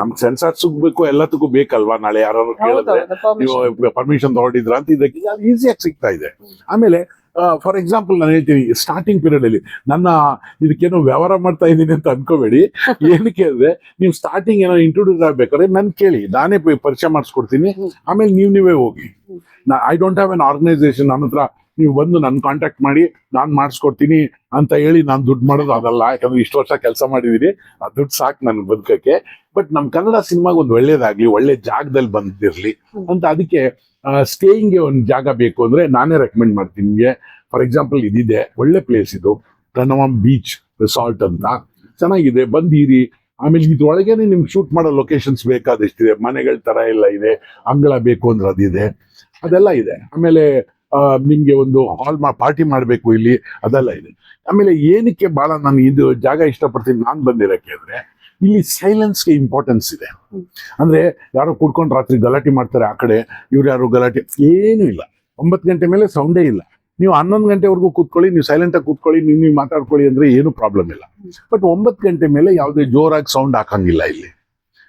ನಮ್ ಸೆನ್ಸಾರ್ ಸಿಗ್ಬೇಕು ಎಲ್ಲದಕ್ಕೂ ಬೇಕಲ್ವಾ? ನಾಳೆ ಯಾರು ಕೇಳಿದ್ರೆ ನೀವು ಪರ್ಮಿಷನ್ ತಗೊಂಡಿದ್ರ ಅಂತ ಇದಕ್ಕೆ ಈಸಿಯಾಗಿ ಸಿಗ್ತಾ ಇದೆ. ಆಮೇಲೆ ಫಾರ್ ಎಕ್ಸಾಂಪಲ್ ನಾನು ಹೇಳ್ತೀನಿ ಸ್ಟಾರ್ಟಿಂಗ್ ಪೀರಿಯಡ್ ಅಲ್ಲಿ ನನ್ನ ಇದಕ್ಕೇನೋ ವ್ಯವಹಾರ ಮಾಡ್ತಾ ಇದ್ದೀನಿ ಅಂತ ಅನ್ಕೋಬೇಡಿ. [LAUGHS] ಏನಕ್ಕೆ ಅಂದ್ರೆ ನೀವು ಸ್ಟಾರ್ಟಿಂಗ್ ಏನೋ ಇಂಟ್ರೊಡ್ಯೂಸ್ ಆಗ್ಬೇಕಾದ್ರೆ ನನ್ ಕೇಳಿ ನಾನೇ ಪರಿಚಯ ಮಾಡಿಸ್ಕೊಡ್ತೀನಿ. ಆಮೇಲೆ ನೀವು ನೀವೇ ಹೋಗಿ. I don't have an organisation ನನ್ನ ಹತ್ರ ನೀವು ಬಂದು ನನ್ನ ಕಾಂಟ್ಯಾಕ್ಟ್ ಮಾಡಿ, ನಾನು ಮಾಡಿಸ್ಕೊಡ್ತೀನಿ ಅಂತ ಹೇಳಿ ನಾನು ದುಡ್ಡು ಮಾಡೋದು ಅದಲ್ಲ. ಯಾಕಂದ್ರೆ ಇಷ್ಟು ವರ್ಷ ಕೆಲಸ ಮಾಡಿದೀನಿ. ಆ ದುಡ್ಡು ಸಾಕು ನನ್ಗೆ ಬದುಕಕ್ಕೆ. ಬಟ್ ನಮ್ಮ ಕನ್ನಡ ಸಿನಿಮಾಗೆ ಒಂದು ಒಳ್ಳೇದಾಗ್ಲಿ, ಒಳ್ಳೆ ಜಾಗದಲ್ಲಿ ಬಂದಿರಲಿ. ಅಂತ ಅದಕ್ಕೆ ಸ್ಟೇಯಿಂಗ್ಗೆ ಒಂದು ಜಾಗ ಬೇಕು ಅಂದ್ರೆ ನಾನೇ ರೆಕಮೆಂಡ್ ಮಾಡ್ತೀನಿ ನಿಮಗೆ. ಫಾರ್ ಎಕ್ಸಾಂಪಲ್ ಇದಿದೆ. ಒಳ್ಳೆ ಪ್ಲೇಸ್ ಇದು. ಪ್ರಣವಂ ಬೀಚ್ ರೆಸಾರ್ಟ್ ಅಂತ. ಚೆನ್ನಾಗಿದೆ. ಬಂದಿರಿ. ಆಮೇಲೆ ಇದ್ರೊಳಗೇನೆ ನಿಮ್ಗೆ ಶೂಟ್ ಮಾಡೋ ಲೊಕೇಶನ್ಸ್ ಬೇಕಾದಷ್ಟಿದೆ. ಮನೆಗಳ ತರ ಎಲ್ಲ ಇದೆ. ಅಂಗಳ ಬೇಕು ಅಂದ್ರೆ ಅದಿದೆ. ಅದೆಲ್ಲ ಇದೆ. ಆಮೇಲೆ ನಿಮ್ಗೆ ಒಂದು ಹಾಲ್ ಮಾ ಪಾರ್ಟಿ ಮಾಡಬೇಕು ಇಲ್ಲಿ, ಅದೆಲ್ಲ ಇದೆ. ಆಮೇಲೆ ಏನಕ್ಕೆ ಭಾಳ ನಾನು ಇದು ಜಾಗ ಇಷ್ಟಪಡ್ತೀನಿ, ನಾನು ಬಂದಿರಕ್ಕೆ ಅಂದ್ರೆ, ಇಲ್ಲಿ ಸೈಲೆನ್ಸ್ಗೆ ಇಂಪಾರ್ಟೆನ್ಸ್ ಇದೆ. ಅಂದರೆ ಯಾರೋ ಕುಡ್ಕೊಂಡು ರಾತ್ರಿ ಗಲಾಟೆ ಮಾಡ್ತಾರೆ ಆ ಕಡೆ, ಇವ್ರು ಯಾರು ಗಲಾಟೆ, ಏನೂ ಇಲ್ಲ. ಒಂಬತ್ತು ಗಂಟೆ ಮೇಲೆ ಸೌಂಡೇ ಇಲ್ಲ. ನೀವು ಹನ್ನೊಂದು ಗಂಟೆವರೆಗೂ ಕೂತ್ಕೊಳ್ಳಿ, ನೀವು ಸೈಲೆಂಟಾಗಿ ಕೂತ್ಕೊಳ್ಳಿ ನೀವು ನೀವು ಮಾತಾಡ್ಕೊಳ್ಳಿ ಅಂದ್ರೆ ಏನು ಪ್ರಾಬ್ಲಮ್ ಇಲ್ಲ. ಬಟ್ ಒಂಬತ್ತು ಗಂಟೆ ಮೇಲೆ ಯಾವುದೇ ಜೋರಾಗಿ ಸೌಂಡ್ ಹಾಕಂಗಿಲ್ಲ ಇಲ್ಲಿ.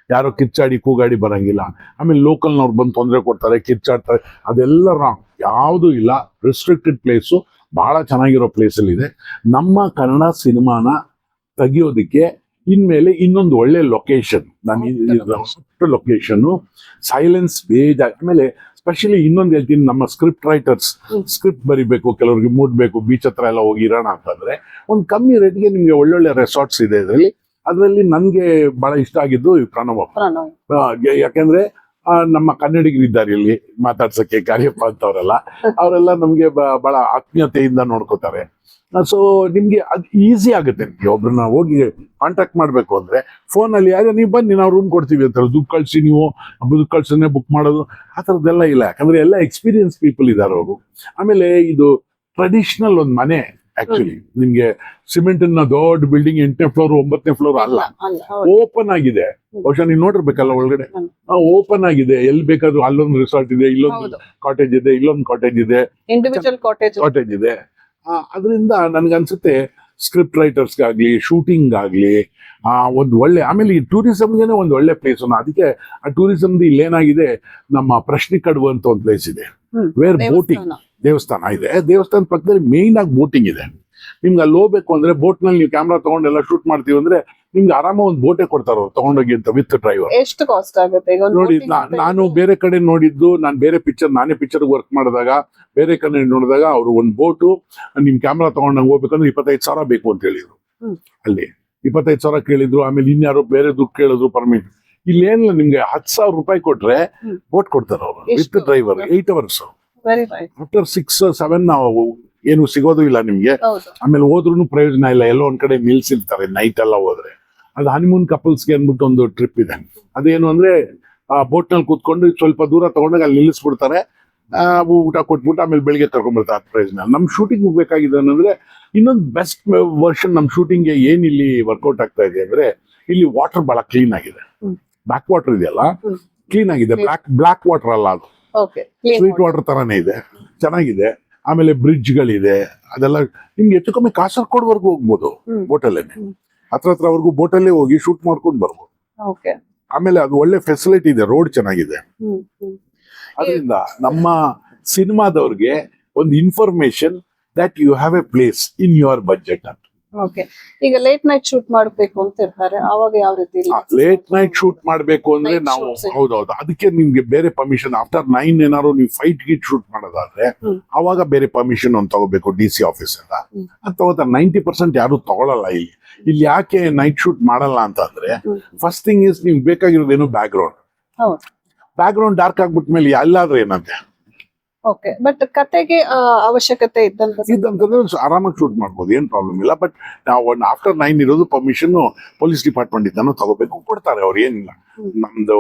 ಯಾರೋ ಕಿಚ್ಚಾಡಿ ಕೂಗಾಡಿ ಬರಂಗಿಲ್ಲ. ಆಮೇಲೆ ಲೋಕಲ್ನವ್ರು ಬಂದು ತೊಂದರೆ ಕೊಡ್ತಾರೆ ಕಿಚ್ಚಾಡ್ತಾರೆ ಅದೆಲ್ಲ ರಾಂಗ್ ಯಾವುದೂ ಇಲ್ಲ. ರಿಸ್ಟ್ರಿಕ್ಟೆಡ್ ಪ್ಲೇಸು ಬಹಳ ಚೆನ್ನಾಗಿರೋ ಪ್ಲೇಸಲ್ಲಿ ಇದೆ. ನಮ್ಮ ಕನ್ನಡ ಸಿನಿಮಾನ ತೆಗಿಯೋದಕ್ಕೆ ಇನ್ಮೇಲೆ ಇನ್ನೊಂದು ಒಳ್ಳೆ ಲೊಕೇಶನ್ ನಾನು ಲೊಕೇಶನ್ನು ಸೈಲೆನ್ಸ್ ಬೇಜ ಆಮೇಲೆ ಸ್ಪೆಷಲಿ ಇನ್ನೊಂದು ಹೇಳ್ತೀನಿ ನಮ್ಮ ಸ್ಕ್ರಿಪ್ಟ್ ರೈಟರ್ಸ್ ಸ್ಕ್ರಿಪ್ಟ್ ಬರಿಬೇಕು ಕೆಲವರಿಗೆ ಮೂಡ್ಬೇಕು ಬೀಚ್ ಹತ್ರ ಎಲ್ಲ ಹೋಗಿ ಇರೋಣ ಅಂತಂದ್ರೆ ಒಂದು ಕಮ್ಮಿ ರೇಟ್ಗೆ ನಿಮಗೆ ಒಳ್ಳೊಳ್ಳೆ ರೆಸಾರ್ಟ್ಸ್ ಇದೆ ಇದರಲ್ಲಿ. ಅದರಲ್ಲಿ ನನಗೆ ಬಹಳ ಇಷ್ಟ ಆಗಿದ್ದು ಪ್ರಣವ ಯಾಕೆಂದರೆ ನಮ್ಮ ಕನ್ನಡಿಗರು ಇದ್ದಾರೆ ಇಲ್ಲಿ, ಮಾತಾಡ್ಸಕ್ಕೆ ಕಾರ್ಯಪ್ಪ ಅಂತವರೆಲ್ಲ, ಅವರೆಲ್ಲ ನಮ್ಗೆ ಬಹಳ ಆತ್ಮೀಯತೆಯಿಂದ ನೋಡ್ಕೋತಾರೆ. ಸೊ ನಿಮ್ಗೆ ಅದು ಈಸಿ ಆಗುತ್ತೆ ನಿಮ್ಗೆ, ಒಬ್ರನ್ನ ಹೋಗಿ ಕಾಂಟ್ಯಾಕ್ಟ್ ಮಾಡಬೇಕು ಅಂದ್ರೆ ಫೋನ್ ಅಲ್ಲಿ ಯಾರು ನೀವು ಬನ್ನಿ, ನಾವು ರೂಮ್ ಕೊಡ್ತೀವಿ ಅಂತಾರೆ. ದುಡ್ಡು ಕಳ್ಸಿ ನೀವು ದುಡ್ಡು ಕಳ್ಸನ್ನೇ ಬುಕ್ ಮಾಡೋದು, ಆ ಥರದ್ದೆಲ್ಲ ಇಲ್ಲ. ಯಾಕಂದ್ರೆ ಎಲ್ಲ ಎಕ್ಸ್ಪೀರಿಯನ್ಸ್ ಪೀಪಲ್ ಇದ್ದಾರೆ ಅವರು. ಆಮೇಲೆ ಇದು ಟ್ರೆಡಿಷ್ನಲ್ ಒಂದು ಮನೆ. ಆಕ್ಚುಲಿ ನಿಮ್ಗೆ ಸಿಮೆಂಟ್ನ ದೊಡ್ಡ ಬಿಲ್ಡಿಂಗ್ ಎಂಟನೇ ಫ್ಲೋರ್ ಒಂಬತ್ತನೇ ಫ್ಲೋರ್ ಅಲ್ಲ. ಓಪನ್ ಆಗಿದೆ. ಬಹುಶಃ ನೀವು ನೋಡಿರ್ಬೇಕಲ್ಲ ಒಳಗಡೆ. ಓಪನ್ ಆಗಿದೆ. ಎಲ್ಲಿ ಬೇಕಾದ್ರೂ ಅಲ್ಲೊಂದು ರಿಸಾರ್ಟ್ ಇದೆ ಇಲ್ಲೊಂದು ಕಾಟೇಜ್ ಇದೆ ಇಲ್ಲೊಂದು ಕಾಟೇಜ್ ಇದೆ. ಇಂಡಿವಿಜುವಲ್ ಕಾಟೇಜ್ ಕಾಟೇಜ್ ಇದೆ. ಆ, ಅದರಿಂದ ನನ್ಗನ್ಸುತ್ತೆ ಸ್ಕ್ರಿಪ್ಟ್ ರೈಟರ್ಸ್ ರೈಟರ್ಸ್ಗಾಗ್ಲಿ ಶೂಟಿಂಗ್ ಆಗ್ಲಿ ಆ ಒಂದು ಒಳ್ಳೆ ಆಮೇಲೆ ಈ ಟೂರಿಸಮ್ಗೆ ಒಂದು ಒಳ್ಳೆ ಪ್ಲೇಸ್ ಅದಕ್ಕೆ ಆ ಟೂರಿಸಮ್ದು ಇಲ್ಲೇನಾಗಿದೆ ನಮ್ಮ ಪ್ರಶ್ನೆ ಕಡುವಂತ ಒಂದು ಪ್ಲೇಸ್ ಇದೆ. ವೇರ್ ಬೋಟಿಂಗ್ ದೇವಸ್ಥಾನ ಇದೆ. ದೇವಸ್ಥಾನ ಪಕ್ಕದಲ್ಲಿ ಮೇಯ್ನ್ ಆಗಿ ಬೋಟಿಂಗ್ ಇದೆ. ನಿಮ್ಗೆ ಅಲ್ಲಿ ಹೋಗ್ಬೇಕು ಅಂದ್ರೆ ಬೋಟ್ನಲ್ಲಿ ನೀವು ಕ್ಯಾಮ್ರಾ ತಗೊಂಡೆಲ್ಲ ಶೂಟ್ ಮಾಡ್ತೀವಿ ಅಂದ್ರೆ ನಿಮ್ಗೆ ಆರಾಮ ಒಂದು ಬೋಟೆ ಕೊಡ್ತಾರ ಅವ್ರು ತಗೊಂಡೋಗಿ ಅಂತ ವಿತ್ ಡ್ರೈವರ್ ಎಷ್ಟು ಕಾಸ್ಟ್ ಆಗುತ್ತೆ ನೋಡಿ ನಾನು ಬೇರೆ ಕಡೆ ನೋಡಿದ್ದು ನಾನು ಬೇರೆ ಪಿಕ್ಚರ್ ನಾನೇ ಪಿಕ್ಚರ್ ವರ್ಕ್ ಮಾಡಿದಾಗ ಬೇರೆ ಕಡೆ ನೋಡಿದಾಗ ಅವರು ಒಂದು ಬೋಟು ನಿಮ್ ಕ್ಯಾಮ್ರಾ ತಗೊಂಡಂಗೆ ಹೋಗ್ಬೇಕಂದ್ರೆ ಇಪ್ಪತ್ತೈದು ಸಾವಿರ ಬೇಕು ಅಂತ ಹೇಳಿದ್ರು. ಅಲ್ಲಿ ಇಪ್ಪತ್ತೈದು ಸಾವಿರ ಕೇಳಿದ್ರು ಆಮೇಲೆ ಇನ್ಯಾರು ಬೇರೆ ದುಡ್ಡು ಕೇಳಿದ್ರು ಪರ್ಮಿಟ್ ಇಲ್ಲೇನಿಲ್ಲ ನಿಮ್ಗೆ ಹತ್ತು ಸಾವಿರ ರೂಪಾಯಿ ಕೊಟ್ರೆ ಬೋಟ್ ಕೊಡ್ತಾರೆ ಅವರು with driver eight hours very nice after six seven ನಾವು ಏನು ಸಿಗೋದು ಇಲ್ಲ ನಿಮ್ಗೆ. ಆಮೇಲೆ ಹೋದ್ರೂ ಪ್ರಯೋಜನ ಇಲ್ಲ. ಎಲ್ಲೋ ಒಂದ್ ಕಡೆ ನಿಲ್ಸಿರ್ತಾರೆ ನೈಟ್ ಎಲ್ಲ ಹೋದ್ರೆ. ಅದು ಹನಿಮೂನ್ ಕಪಲ್ಸ್ಗೆ ಅಂದ್ಬಿಟ್ಟು ಒಂದು ಟ್ರಿಪ್ ಇದೆ. ಅದೇನು ಅಂದ್ರೆ ಆ ಬೋಟ್ನಲ್ಲಿ ಕೂತ್ಕೊಂಡು ಸ್ವಲ್ಪ ದೂರ ತಗೊಂಡಾಗ ಅಲ್ಲಿ ನಿಲ್ಲಿಸ್ಬಿಡ್ತಾರೆ. ಊಟ ಕೊಟ್ಬಿಟ್ಟು ಆಮೇಲೆ ಬೆಳಿಗ್ಗೆ ಕರ್ಕೊಂಡ್ಬರ್ತಾರೆ. ಆ ಪ್ರಯೋಜನ ನಮ್ಮ ಶೂಟಿಂಗ್ ಹೋಗ್ಬೇಕಾಗಿದೆ ಅಂದ್ರೆ ಇನ್ನೊಂದು ಬೆಸ್ಟ್ ವರ್ಷನ್ ನಮ್ಮ ಶೂಟಿಂಗ್ಗೆ ಏನ್ ಇಲ್ಲಿ ವರ್ಕೌಟ್ ಆಗ್ತಾ ಇದೆ ಅಂದ್ರೆ ಇಲ್ಲಿ ವಾಟರ್ ಬಹಳ ಕ್ಲೀನ್ ಆಗಿದೆ. ಬ್ಯಾಕ್ ವಾಟರ್ ಇದೆಯಲ್ಲ? ಕ್ಲೀನ್ ಆಗಿದೆ. ಬ್ಲಾಕ್ ಬ್ಲಾಕ್ ವಾಟರ್ ಅಲ್ಲ ಅದು. ಸ್ವೀಟ್ ವಾಟರ್ ತರಾನೇ ಇದೆ. ಚೆನ್ನಾಗಿದೆ. ಆಮೇಲೆ ಬ್ರಿಡ್ಜ್ಗಳಿದೆ ಅದೆಲ್ಲ ನಿಮ್ಗೆ ಹೆಚ್ಚು ಕಮ್ಮಿ ಕಾಸರ್ಕೋಡ್ವರೆಗೂ ಹೋಗ್ಬೋದು. ಬೋಟಲ್ಲೇ ಹತ್ರ ಹತ್ರ ಹತ್ರವರೆಗೂ ಬೋಟಲ್ಲೇ ಹೋಗಿ ಶೂಟ್ ಮಾಡ್ಕೊಂಡು ಬರ್ಬೋದು. ಆಮೇಲೆ ಅದು ಒಳ್ಳೆ ಫೆಸಿಲಿಟಿ ಇದೆ. ರೋಡ್ ಚೆನ್ನಾಗಿದೆ. ಅದರಿಂದ ನಮ್ಮ ಸಿನಿಮಾದವ್ರಿಗೆ ಒಂದು information that you have a place in your budget ಅಂತ. ಓಕೆ ಈಗ ಲೇಟ್ ನೈಟ್ ಶೂಟ್ ಮಾಡಬೇಕು ಅಂತ ಇರ್ತಾರೆ. ಅವಾಗ ಯಾವ ರೀತಿ ಲೇಟ್ ನೈಟ್ ಶೂಟ್ ಮಾಡಬೇಕು ಅಂದ್ರೆ ನಾವು. ಹೌದೌದು. ಅದಕ್ಕೆ ನಿಮ್ಗೆ ಬೇರೆ ಪರ್ಮಿಷನ್ ಆಫ್ಟರ್ ನೈನ್ ಏನಾದ್ರು ನೀವು ಫೈಟ್ ಗೀಟ್ ಶೂಟ್ ಮಾಡೋದಾದ್ರೆ. ಅವಾಗ ಬೇರೆ ಪರ್ಮಿಷನ್ ಒಂದು ತಗೋಬೇಕು ಡಿ ಸಿ ಆಫೀಸ್. ಅದು ತಗೋತಾರೆ ನೈಂಟಿ ಪರ್ಸೆಂಟ್ ಯಾರು ತಗೊಳಲ್ಲ ಇಲ್ಲಿ. ಇಲ್ಲಿ ಯಾಕೆ ನೈಟ್ ಶೂಟ್ ಮಾಡಲ್ಲ ಅಂತ ಅಂದ್ರೆ ಫಸ್ಟ್ ಥಿಂಗ್ ಇಸ್ ನಿಮ್ಗೆ ಬೇಕಾಗಿರೋದೇನು background background dark ಆಗ್ಬಿಟ್ಮೇಲೆ ಎಲ್ಲಾದ್ರೂ ಏನಂತೆ? ಓಕೆ ಬಟ್ ಕತೆಗೆ ಅವಶ್ಯಕತೆ ಇದ್ದಂತ ಇದ್ದಂತಂದ್ರೆ ಆರಾಮಾಗಿ ಶೂಟ್ ಮಾಡ್ಬೋದು ಏನು ಪ್ರಾಬ್ಲಮ್ ಇಲ್ಲ. ಬಟ್ ನಾವು ಆಫ್ಟರ್ ನೈನ್ ಇರೋದು ಪರ್ಮಿಷನ್ ಪೊಲೀಸ್ ಡಿಪಾರ್ಟ್ಮೆಂಟ್ ಇದನ್ನು ತಗೋಬೇಕು ಕೊಡ್ತಾರೆ ಅವ್ರು ಏನಿಲ್ಲ. ನಮ್ದು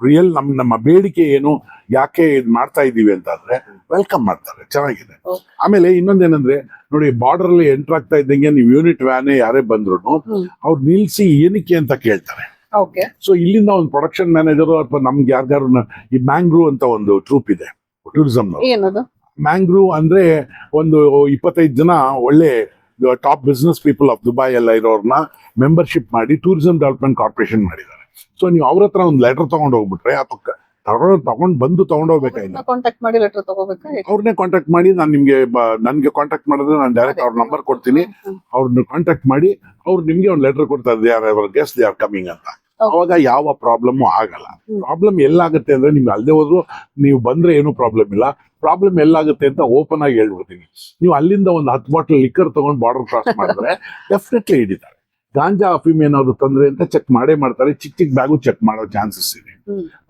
ರಿಯಲ್ ನಮ್ ನಮ್ಮ ಬೇಡಿಕೆ ಏನು ಯಾಕೆ ಇದ್ ಮಾಡ್ತಾ ಇದ್ದೀವಿ ಅಂತಂದ್ರೆ ವೆಲ್ಕಮ್ ಮಾಡ್ತಾರೆ ಚೆನ್ನಾಗಿದೆ. ಆಮೇಲೆ ಇನ್ನೊಂದೇನಂದ್ರೆ ನೋಡಿ ಬಾರ್ಡರ್ ಅಲ್ಲಿ ಎಂಟರ್ ಆಗ್ತಾ ಇದ್ದಂಗೆ ನೀವು ಯೂನಿಟ್ ವ್ಯಾನ್ ಯಾರೇ ಬಂದ್ರು. ಅವ್ರು ನಿಲ್ಸಿ ಏನಕ್ಕೆ ಅಂತ ಕೇಳ್ತಾರೆ. ಓಕೆ ಸೊ ಇಲ್ಲಿಂದ ಒಂದು ಪ್ರೊಡಕ್ಷನ್ ಮ್ಯಾನೇಜರು ಅಥವಾ ನಮ್ಗೆ ಯಾರ್ಗಾರು ಈ ಮ್ಯಾಂಗ್ರೂ ಅಂತ ಒಂದು ಟ್ರೂಪ್ ಇದೆ. ಟೂರಿಸಂ ಏನದು? ಮ್ಯಾಂಗ್ರೂ ಅಂದ್ರೆ ಒಂದು ಇಪ್ಪತ್ತೈದು ಜನ ಒಳ್ಳೆ top business people of Dubai ಎಲ್ಲ ಇರೋರ್ನ ಮೆಂಬರ್ಶಿಪ್ ಮಾಡಿ ಟೂರಿಸಂ ಡೆವಲಪ್ಮೆಂಟ್ ಕಾರ್ಪೊರೇಷನ್ ಮಾಡಿದ್ದಾರೆ. ಸೊ ನೀವು ಅವ್ರ ಹತ್ರ ಒಂದು ಲೆಟರ್ ತಗೊಂಡು ಹೋಗ್ಬಿಟ್ರೆ ಅಥವಾ ತಗೊಂಡು ತಗೊಂಡ್ ಬಂದು ತಗೊಂಡೋಗ್ಬೇಕಾಗಿಲ್ಲ ಕಾಂಟ್ಯಾಕ್ಟ್ ಮಾಡಿ ಲೆಟರ್ ತಗೋಬೇಕಾ? ಅವ್ರನ್ನೇ ಕಾಂಟ್ಯಾಕ್ಟ್ ಮಾಡಿ ನಾನು ನಿಮ್ಗೆ ನನಗೆ ಕಾಂಟ್ಯಾಕ್ಟ್ ಮಾಡಿದ್ರೆ ನಾನು ಡೈರೆಕ್ಟ್ ಅವ್ರ ನಂಬರ್ ಕೊಡ್ತೀನಿ. ಅವ್ರನ್ನ ಕಾಂಟ್ಯಾಕ್ಟ್ ಮಾಡಿ ಅವ್ರು ನಿಮ್ಗೆ ಒಂದು ಲೆಟರ್ ಕೊಡ್ತಾರೆ they are our guest they are coming ಅಂತ. ಅವಾಗ ಯಾವ ಪ್ರಾಬ್ಲಮ್ ಆಗಲ್ಲ. ಪ್ರಾಬ್ಲಮ್ ಎಲ್ಲಾಗುತ್ತೆ ಅಂದ್ರೆ ನಿಮ್ಗೆ ಅಲ್ಲದೆ ಹೋದ್ರು ನೀವು ಬಂದ್ರೆ ಏನು ಪ್ರಾಬ್ಲಮ್ ಇಲ್ಲ. ಪ್ರಾಬ್ಲಮ್ ಎಲ್ಲಾಗುತ್ತೆ ಅಂತ ಓಪನ್ ಆಗಿ ಹೇಳ್ಬಿಡ್ತೀನಿ. ನೀವು ಅಲ್ಲಿಂದ ಒಂದು ಹತ್ತು ಬಾಟಲ್ ಲಿಕ್ಕರ್ ತಗೊಂಡು ಬಾರ್ಡರ್ ಕ್ರಾಸ್ ಮಾಡಿದ್ರೆ ಡೆಫಿನೆಟ್ಲಿ ಹಿಡಿತಾರೆ. ಗಾಂಜಾ ಅಫೀಮ್ ಏನಾದ್ರು ತಂದ್ರೆ ಅಂತ ಚೆಕ್ ಮಾಡೇ ಮಾಡ್ತಾರೆ. ಚಿಕ್ಕ ಚಿಕ್ಕ ಬ್ಯಾಗು ಚೆಕ್ ಮಾಡೋ ಚಾನ್ಸಸ್ ಇದೆ.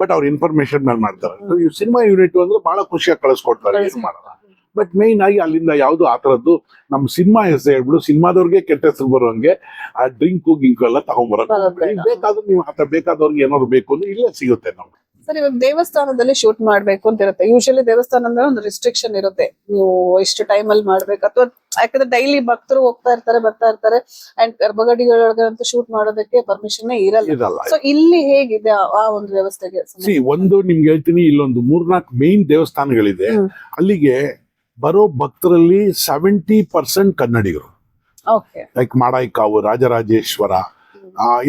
ಬಟ್ ಅವ್ರ ಇನ್ಫಾರ್ಮೇಶನ್ ಮೇಲೆ ಮಾಡ್ತಾರೆ. ಸಿನಿಮಾ ಯೂನಿಟ್ ಅಂದ್ರೆ ಬಹಳ ಖುಷಿಯಾಗಿ ಕಳಿಸ್ಕೊಡ್ತಾರೆ. ಏನು. ಮಾಡಲ್ಲ. ಬಟ್ ಮೇಯ್ನ್ ಆಗಿ ಅಲ್ಲಿಂದ ಯಾವುದು ಆ ಥರದ್ದು ನಮ್ಮ ಸಿನಿಮಾ ಹೆಸರು ಹೇಳ್ಬಿಡು. ಸಿನಿಮಾದವ್ರಿಗೆ ಕೆಟ್ಟ ಹೆಸರು ಬರೋಂಗೆ ಆ ಡ್ರಿಂಕು ಗಿಂಕು ಎಲ್ಲ ತಗೊಂಡ್ಬರೋದು ಬೇಕಾದ್ರೂ ನೀವು ಆತ ಬೇಕಾದವ್ರಿಗೆ ಏನಾದ್ರು ಬೇಕು ಅಂದ್ರೆ ಇಲ್ಲೇ ಸಿಗುತ್ತೆ ನಮ್ಗೆ. ಸರ್ ಇವಾಗ ದೇವಸ್ಥಾನದಲ್ಲಿ ಶೂಟ್ ಮಾಡ್ಬೇಕು ಅಂತ ಇರುತ್ತೆ. ಯೂಶಲಿ ದೇವಸ್ಥಾನ ಅಂದ್ರೆ ಒಂದು ರಿಸ್ಟ್ರಿಕ್ಷನ್ ಇರುತ್ತೆ. ನೀವು ಇಷ್ಟು ಟೈಮ್ ಅಲ್ಲಿ ಮಾಡ್ಬೇಕು. ಅಥವಾ ಯಾಕಂದ್ರೆ ಡೈಲಿ ಭಕ್ತರು ಹೋಗ್ತಾ ಇರ್ತಾರೆ ಬರ್ತಾ ಇರ್ತಾರೆ. ಅಂಡ್ ಗರ್ಭಗಡಿಗಳಂತೂ ಶೂಟ್ ಮಾಡೋದಕ್ಕೆ ಪರ್ಮಿಷನ್ ಇರಲ್ಲ. ಸೊ ಇಲ್ಲಿ ಹೇಗಿದೆ ಆ- ಒಂದು ವ್ಯವಸ್ಥೆಗೆ? ಒಂದು ನಿಮ್ಗೆ ಹೇಳ್ತೀನಿ ಇಲ್ಲೊಂದು ಮೂರ್ನಾಲ್ಕು ಮೇನ್ ದೇವಸ್ಥಾನಗಳಿದೆ. ಅಲ್ಲಿಗೆ ಬರೋ ಭಕ್ತರಲ್ಲಿ ಸೆವೆಂಟಿ ಪರ್ಸೆಂಟ್ ಕನ್ನಡಿಗರು. ಲೈಕ್ ಮಾಡಾಯ್ಕಾವು ರಾಜರಾಜೇಶ್ವರ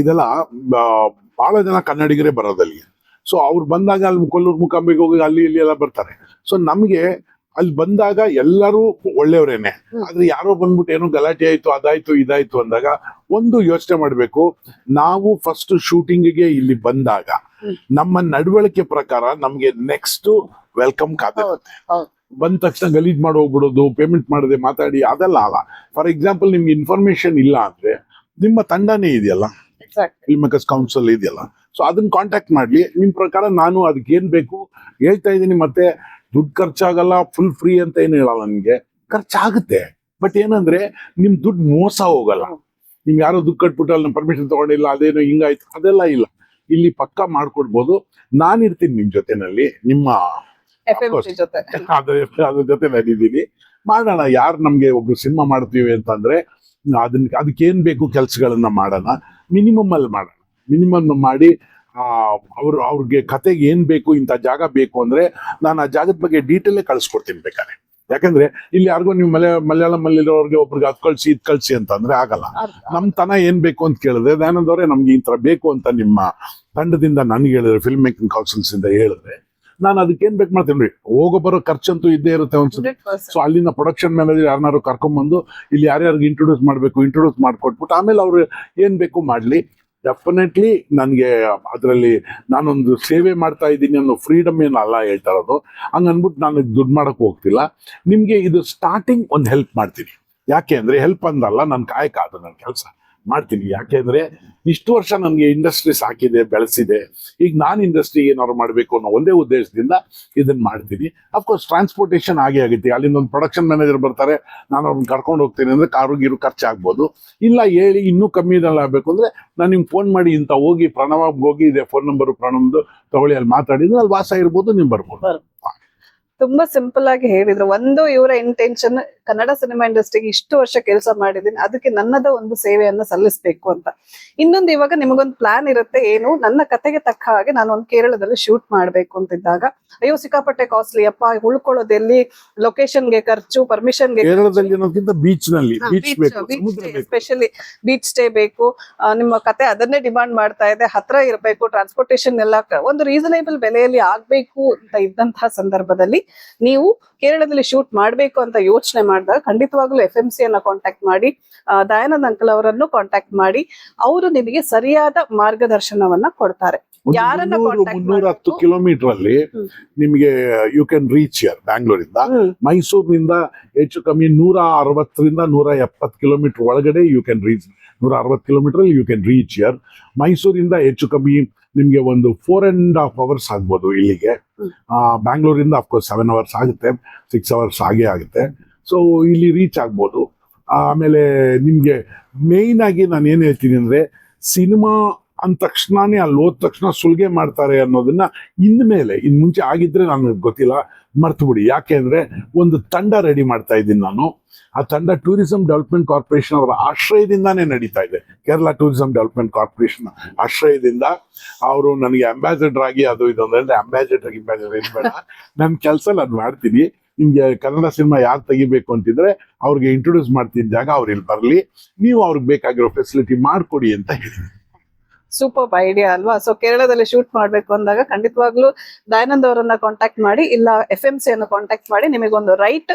ಇದೆಲ್ಲ ಬಹಳ ಜನ ಕನ್ನಡಿಗರೇ ಬರೋದಲ್ಲಿ ಸೊ ಅವ್ರು ಬಂದಾಗ ಅಲ್ಲಿ ಕೊಲ್ಲೂರು ಮುಕಾಂಬಿಗೆ ಹೋಗಿ ಅಲ್ಲಿ ಇಲ್ಲಿ ಎಲ್ಲ ಬರ್ತಾರೆ. ಸೊ ನಮ್ಗೆ ಅಲ್ಲಿ ಬಂದಾಗ ಎಲ್ಲರೂ ಒಳ್ಳೆಯವರೇನೆ. ಆದ್ರೆ ಯಾರೋ ಬಂದ್ಬಿಟ್ಟು ಏನೋ ಗಲಾಟೆ ಆಯ್ತು ಅದಾಯ್ತು ಇದಾಯ್ತು ಅಂದಾಗ ಒಂದು ಯೋಚನೆ ಮಾಡಬೇಕು. ನಾವು ಫಸ್ಟ್ ಶೂಟಿಂಗಿಗೆ ಇಲ್ಲಿ ಬಂದಾಗ ನಮ್ಮ ನಡವಳಿಕೆ ಪ್ರಕಾರ ನಮ್ಗೆ ನೆಕ್ಸ್ಟ್ ವೆಲ್ಕಮ್ ಕಾದ ಹೌದು ಹೌದು. ಬಂದ ತಕ್ಷಣ ಗಲೀಜ್ ಮಾಡಿ ಹೋಗ್ಬಿಡೋದು ಪೇಮೆಂಟ್ ಮಾಡದೆ ಮಾತಾಡಿ ಅದೆಲ್ಲ ಅಲ್ಲ. ಫಾರ್ ಎಕ್ಸಾಂಪಲ್ ನಿಮ್ಗೆ ಇನ್ಫಾರ್ಮೇಶನ್ ಇಲ್ಲ ಅಂದ್ರೆ ನಿಮ್ಮ ತಂಡನೇ ಇದೆಯಲ್ಲ? ಫಿಲ್ಮ್ ಮೇಕರ್ಸ್ ಕೌನ್ಸಿಲ್ ಇದೆಯಲ್ಲ? ಸೊ ಅದನ್ನ ಕಾಂಟ್ಯಾಕ್ಟ್ ಮಾಡಲಿ. ನಿಮ್ಮ ಪ್ರಕಾರ ನಾನು ಅದಕ್ಕೆ ಏನು ಬೇಕು? ಹೇಳ್ತಾ ಇದ್ದೀನಿ ಮತ್ತೆ ದುಡ್ಡು ಖರ್ಚಾಗಲ್ಲ ಫುಲ್ ಫ್ರೀ ಅಂತ ಏನು ಹೇಳಲ್ಲ ನನಗೆ ಖರ್ಚಾಗುತ್ತೆ. ಬಟ್ ಏನಂದ್ರೆ ನಿಮ್ ದುಡ್ಡು ಮೋಸ ಹೋಗಲ್ಲ. ನಿಮ್ ಯಾರೋ ದುಡ್ಡು ಕಟ್ಬಿಟ್ಟು ಅಲ್ಲಿ ಪರ್ಮಿಷನ್ ತಗೊಂಡಿಲ್ಲ ಅದೇನೋ ಹಿಂಗಾಯ್ತು ಅದೆಲ್ಲ ಇಲ್ಲ. ಇಲ್ಲಿ ಪಕ್ಕ ಮಾಡ್ಕೊಡ್ಬೋದು. ನಾನಿರ್ತೀನಿ ನಿಮ್ ಜೊತೆನಲ್ಲಿ ನಿಮ್ಮ. ಜೊತೆ. [LAUGHS] ಅದ್ರ ಜೊತೆ ನಾನಿದ್ದೀನಿ ಮಾಡೋಣ ಯಾರು ನಮ್ಗೆ ಒಬ್ರು ಸಿನಿಮಾ ಮಾಡ್ತೀವಿ ಅಂತಂದ್ರೆ ಅದನ್ನ ಅದಕ್ಕೆ ಏನ್ ಬೇಕು ಕೆಲ್ಸಗಳನ್ನ ಮಾಡೋಣ. ಮಿನಿಮಮ್ ಅಲ್ಲಿ ಮಾಡೋಣ. ಮಿನಿಮಮ್ ಮಾಡಿ ಆ ಅವ್ರು ಅವ್ರಿಗೆ ಕತೆಗೆ ಏನ್ ಬೇಕು ಇಂಥ ಜಾಗ ಬೇಕು ಅಂದ್ರೆ ನಾನು ಆ ಜಾಗದ ಬಗ್ಗೆ ಡೀಟೇಲೇ ಕಳಿಸ್ಕೊಡ್ತೀನಿ ಬೇಕಾದ್ರೆ. ಯಾಕಂದ್ರೆ ಇಲ್ಲಿ ಯಾರಿಗೂ ನೀವು ಮಲಯ ಮಲಯಾಳಂ ಅಲ್ಲಿರೋರಿಗೆ ಒಬ್ರಿಗೆ ಅದ್ ಕಳ್ಸಿ ಇದ್ ಕಳ್ಸಿ ಅಂತಂದ್ರೆ ಆಗಲ್ಲ. ನಮ್ ತನ ಏನ್ ಬೇಕು ಅಂತ ಕೇಳಿದ್ರೆ ದಯಾನಂದ್ ಅವರೇ ನಮ್ಗೆ ಈ ತರ ಬೇಕು ಅಂತ ನಿಮ್ಮ ತಂಡದಿಂದ ನನ್ಗೆ ಹೇಳಿದ್ರೆ ಫಿಲ್ಮ್ ಮೇಕಿಂಗ್ ಕೌನ್ಸಿಲ್ಸ್ ಇಂದ ಹೇಳಿದ್ರೆ ನಾನು ಅದಕ್ಕೆ ಏನ್ ಬೇಕು ಮಾಡ್ತೀನಿ ರೀ ಹೋಗೋ ಬರೋ ಖರ್ಚಂತೂ ಇದ್ದೇ ಇರುತ್ತೆ ಅನ್ಸುತ್ತೆ ಸೊ ಅಲ್ಲಿನ ಪ್ರೊಡಕ್ಷನ್ ಮ್ಯಾನೇಜರ್ ಯಾರನ್ನಾರು ಕರ್ಕೊಂಡ್ಬಂದು ಇಲ್ಲಿ ಯಾರ್ಯಾರಿಗೆ ಇಂಟ್ರೊಡ್ಯೂಸ್ ಮಾಡಬೇಕು ಇಂಟ್ರೊಡ್ಯೂಸ್ ಮಾಡ್ಕೊಟ್ಬಿಟ್ಟು ಆಮೇಲೆ ಅವ್ರು ಏನ್ ಬೇಕು ಮಾಡ್ಲಿ. ಡೆಫಿನೆಟ್ಲಿ ನನಗೆ ಅದರಲ್ಲಿ ನಾನೊಂದು ಸೇವೆ ಮಾಡ್ತಾ ಇದ್ದೀನಿ ಅನ್ನೋ ಫ್ರೀಡಮ್ ಏನು ಅಲ್ಲ ಹೇಳ್ತಾ ಇರೋದು. ಹಂಗ ಅನ್ಬಿಟ್ಟು ನಾನು ದುಡ್ಡು ಮಾಡಕ್ ಹೋಗ್ತಿಲ್ಲ. ನಿಮಗೆ ಇದು ಸ್ಟಾರ್ಟಿಂಗ್ ಒಂದು ಹೆಲ್ಪ್ ಮಾಡ್ತೀನಿ. ಯಾಕೆ ಅಂದ್ರೆ ಹೆಲ್ಪ್ ಅಂದಲ್ಲ ನನ್ನ ಕಾಯಕ ಅದು ನನ್ನ ಕೆಲಸ. ಮಾಡ್ತೀನಿ. ಯಾಕೆಂದರೆ ಇಷ್ಟು ವರ್ಷ ನನಗೆ ಇಂಡಸ್ಟ್ರಿ ಸಾಕಿದೆ, ಬೆಳೆಸಿದೆ. ಈಗ ನಾನು ಇಂಡಸ್ಟ್ರಿ ಏನಾದ್ರು ಮಾಡಬೇಕು ಅನ್ನೋ ಒಂದೇ ಉದ್ದೇಶದಿಂದ ಇದನ್ನ ಮಾಡ್ತೀನಿ. ಅಫ್ಕೋರ್ಸ್ ಟ್ರಾನ್ಸ್ಪೋರ್ಟೇಷನ್ ಆಗೇ ಆಗುತ್ತೆ. ಅಲ್ಲಿಂದ ಒಂದು ಪ್ರೊಡಕ್ಷನ್ ಮ್ಯಾನೇಜರ್ ಬರ್ತಾರೆ, ನಾನು ಅವ್ರನ್ನ ಕರ್ಕೊಂಡು ಹೋಗ್ತೀನಿ ಅಂದ್ರೆ ಕಾರು, ಗೀರು ಖರ್ಚಾಗ್ಬೋದು. ಇಲ್ಲ ಹೇಳಿ ಇನ್ನೂ ಕಮ್ಮಿ ಆಗಬೇಕು ಆಗ್ಬೇಕು ಅಂದ್ರೆ ನಾನು ನಿಮ್ಗೆ ಫೋನ್ ಮಾಡಿ ಇಂಥ ಹೋಗಿ, ಪ್ರಣವ ಹೋಗಿ ಇದೆ ಫೋನ್ ನಂಬರ್ ಪ್ರಣವದು ತಗೊಳ್ಳಿ, ಅಲ್ಲಿ ಮಾತಾಡಿದ್ರೆ ಅಲ್ಲಿ ವಾಸ ಇರ್ಬೋದು, ನೀವು ಬರ್ಬೋದು. ತುಂಬಾ ಸಿಂಪಲ್ ಆಗಿ ಹೇಳಿದ್ರು. ಒಂದು ಇವರ ಇಂಟೆನ್ಷನ್ ಕನ್ನಡ ಸಿನಿಮಾ ಇಂಡಸ್ಟ್ರಿಗೆ ಇಷ್ಟು ವರ್ಷ ಕೆಲಸ ಮಾಡಿದ್ದೀನಿ ಅದಕ್ಕೆ ನನ್ನದ ಒಂದು ಸೇವೆಯನ್ನು ಸಲ್ಲಿಸಬೇಕು ಅಂತ. ಇನ್ನೊಂದು ಇವಾಗ ನಿಮಗೊಂದು ಪ್ಲಾನ್ ಇರುತ್ತೆ ಏನು ನನ್ನ ಕತೆಗೆ ತಕ್ಕ ಹಾಗೆ ನಾನು ಒಂದು ಕೇರಳದಲ್ಲಿ ಶೂಟ್ ಮಾಡ್ಬೇಕು ಅಂತಿದ್ದಾಗ ಅಯ್ಯೋ ಸಿಕ್ಕಾಪಟ್ಟೆ ಕಾಸ್ಟ್ಲಿ ಅಪ್ಪ ಉಳ್ಕೊಳ್ಳೋದೆಲ್ಲಿ ಲೊಕೇಶನ್ ಲೊಕೇಶನ್ಗೆ ಖರ್ಚು ಪರ್ಮಿಷನ್ಗೆ ಅನ್ನೋದಕ್ಕಿಂತ ಬೀಚ್ನಲ್ಲಿ ಎಸ್ಪೆಷಲಿ ಬೀಚ್ ಸ್ಟೇ ಬೇಕು ನಿಮ್ಮ ಕತೆ ಅದನ್ನೇ ಡಿಮಾಂಡ್ ಮಾಡ್ತಾ ಇದೆ ಹತ್ರ ಇರಬೇಕು ಟ್ರಾನ್ಸ್ಪೋರ್ಟೇಶನ್ ಎಲ್ಲ ಒಂದು ರೀಸನೇಬಲ್ ಬೆಲೆಯಲ್ಲಿ ಆಗ್ಬೇಕು ಅಂತ ಇದ್ದಂತಹ ಸಂದರ್ಭದಲ್ಲಿ ನೀವು ಕೇರಳದಲ್ಲಿ ಶೂಟ್ ಮಾಡಬೇಕು ಅಂತ ಯೋಚನೆ ಮಾಡಿದಾಗ ಖಂಡಿತವಾಗ್ಲೂ ಎಫ್ ಎಂ ಸಿ ಅನ್ನ ಕಾಂಟ್ಯಾಕ್ಟ್ ಮಾಡಿ ದಯಾನಂದ್ ಅಂಕಲ್ ಅವರನ್ನು ಕಾಂಟ್ಯಾಕ್ಟ್ ಮಾಡಿ ಅವರು ನಿಮಗೆ ಸರಿಯಾದ ಮಾರ್ಗದರ್ಶನವನ್ನ ಕೊಡ್ತಾರೆ ಯಾರನ್ನ ಮುನ್ನೂರು ಹತ್ತು? ಕಿಲೋಮೀಟರ್ ಅಲ್ಲಿ. ನಿಮಗೆ ಯು ಕ್ಯಾನ್ ರೀಚ್ ಯರ್ ಬ್ಯಾಂಗ್ಳೂರಿಂದ ಮೈಸೂರಿನಿಂದ ಹೆಚ್ಚು ಕಮ್ಮಿ ನೂರ ಅರವತ್ತರಿಂದ ನೂರ ಎಪ್ಪತ್ತು ಕಿಲೋಮೀಟರ್ ಒಳಗಡೆ ಯು ಕ್ಯಾನ್ ರೀಚ್ ನೂರ ಅರವತ್ತು ಕಿಲೋಮೀಟರ್ ಯು ಕ್ಯಾನ್ ರೀಚ್ ಯರ್ ಮೈಸೂರಿಂದ ಹೆಚ್ಚು ಕಮ್ಮಿ ನಿಮಗೆ ಒಂದು ಫೋರ್ ಅಂಡ್ ಹಾಫ್ ಅವರ್ಸ್ ಆಗ್ಬೋದು ಇಲ್ಲಿಗೆ. ಬ್ಯಾಂಗ್ಳೂರಿಂದ ಅಫ್ಕೋರ್ಸ್ ಸೆವೆನ್ ಅವರ್ಸ್ ಆಗುತ್ತೆ ಸಿಕ್ಸ್ ಅವರ್ಸ್ ಆಗೇ ಆಗುತ್ತೆ. ಸೊ ಇಲ್ಲಿ ರೀಚ್ ಆಗ್ಬೋದು. ಆಮೇಲೆ ನಿಮಗೆ ಮೇಯ್ನಾಗಿ ಆಗಿ ನಾನು ಏನು ಹೇಳ್ತೀನಿ ಅಂದರೆ ಸಿನಿಮಾ ಅಂದ ತಕ್ಷಣನೇ ಅಲ್ಲಿ ಹೋದ ತಕ್ಷಣ ಸುಲಿಗೆ ಮಾಡ್ತಾರೆ ಅನ್ನೋದನ್ನ ಇನ್ಮೇಲೆ, ಇನ್ ಮುಂಚೆ ಆಗಿದ್ರೆ ನನಗೆ ಗೊತ್ತಿಲ್ಲ, ಮರ್ತು ಬಿಡಿ. ಯಾಕೆ ಅಂದ್ರೆ ಒಂದು ತಂಡ ರೆಡಿ ಮಾಡ್ತಾ ಇದ್ದೀನಿ ನಾನು. ಆ ತಂಡ ಟೂರಿಸಂ ಡೆವಲಪ್ಮೆಂಟ್ ಕಾರ್ಪೊರೇಷನ್ ಅವರ ಆಶ್ರಯದಿಂದಾನೇ ನಡೀತಾ ಇದೆ. ಕೇರಳ ಟೂರಿಸಂ ಡೆವಲಪ್ಮೆಂಟ್ ಕಾರ್ಪೊರೇಷನ್ ಆಶ್ರಯದಿಂದ. ಅವರು ನನಗೆ ಅಂಬಾಸಿಡರ್ ಆಗಿ ಅದು ಇದು ಅಂದ್ರೆ ಅಂಬಾಸಿಡರ್ ಅಂಬಾಸಿಡರ್ ಏನು ಬೇಡ ನನ್ನ ಕೆಲಸ ನಾನು ಮಾಡ್ತೀನಿ. ನಿಮ್ಗೆ ಕನ್ನಡ ಸಿನಿಮಾ ಯಾರು ತೆಗಿಬೇಕು ಅಂತಿದ್ರೆ ಅವ್ರಿಗೆ ಇಂಟ್ರೊಡ್ಯೂಸ್ ಮಾಡ್ತಿದ್ದಾಗ ಅವ್ರು ಇಲ್ಲಿ ಬರಲಿ. ನೀವು ಅವ್ರಿಗೆ ಬೇಕಾಗಿರೋ ಫೆಸಿಲಿಟಿ ಮಾಡಿಕೊಡಿ ಅಂತ ಹೇಳಿ ಸೂಪರ್ ಐಡಿಯಾ ಅಲ್ವಾ? ಸೊ ಕೇರಳದಲ್ಲಿ ಶೂಟ್ ಮಾಡ್ಬೇಕು ಅಂದಾಗ ಖಂಡಿತವಾಗ್ಲೂ ದಯಾನಂದ್ ಅವರನ್ನ ಕಾಂಟ್ಯಾಕ್ಟ್ ಮಾಡಿ, ಇಲ್ಲ ಎಫ್ ಎಂ ಸಿ ಅನ್ನು ಕಾಂಟ್ಯಾಕ್ಟ್ ಮಾಡಿ ನಿಮಗೊಂದು ರೈಟ್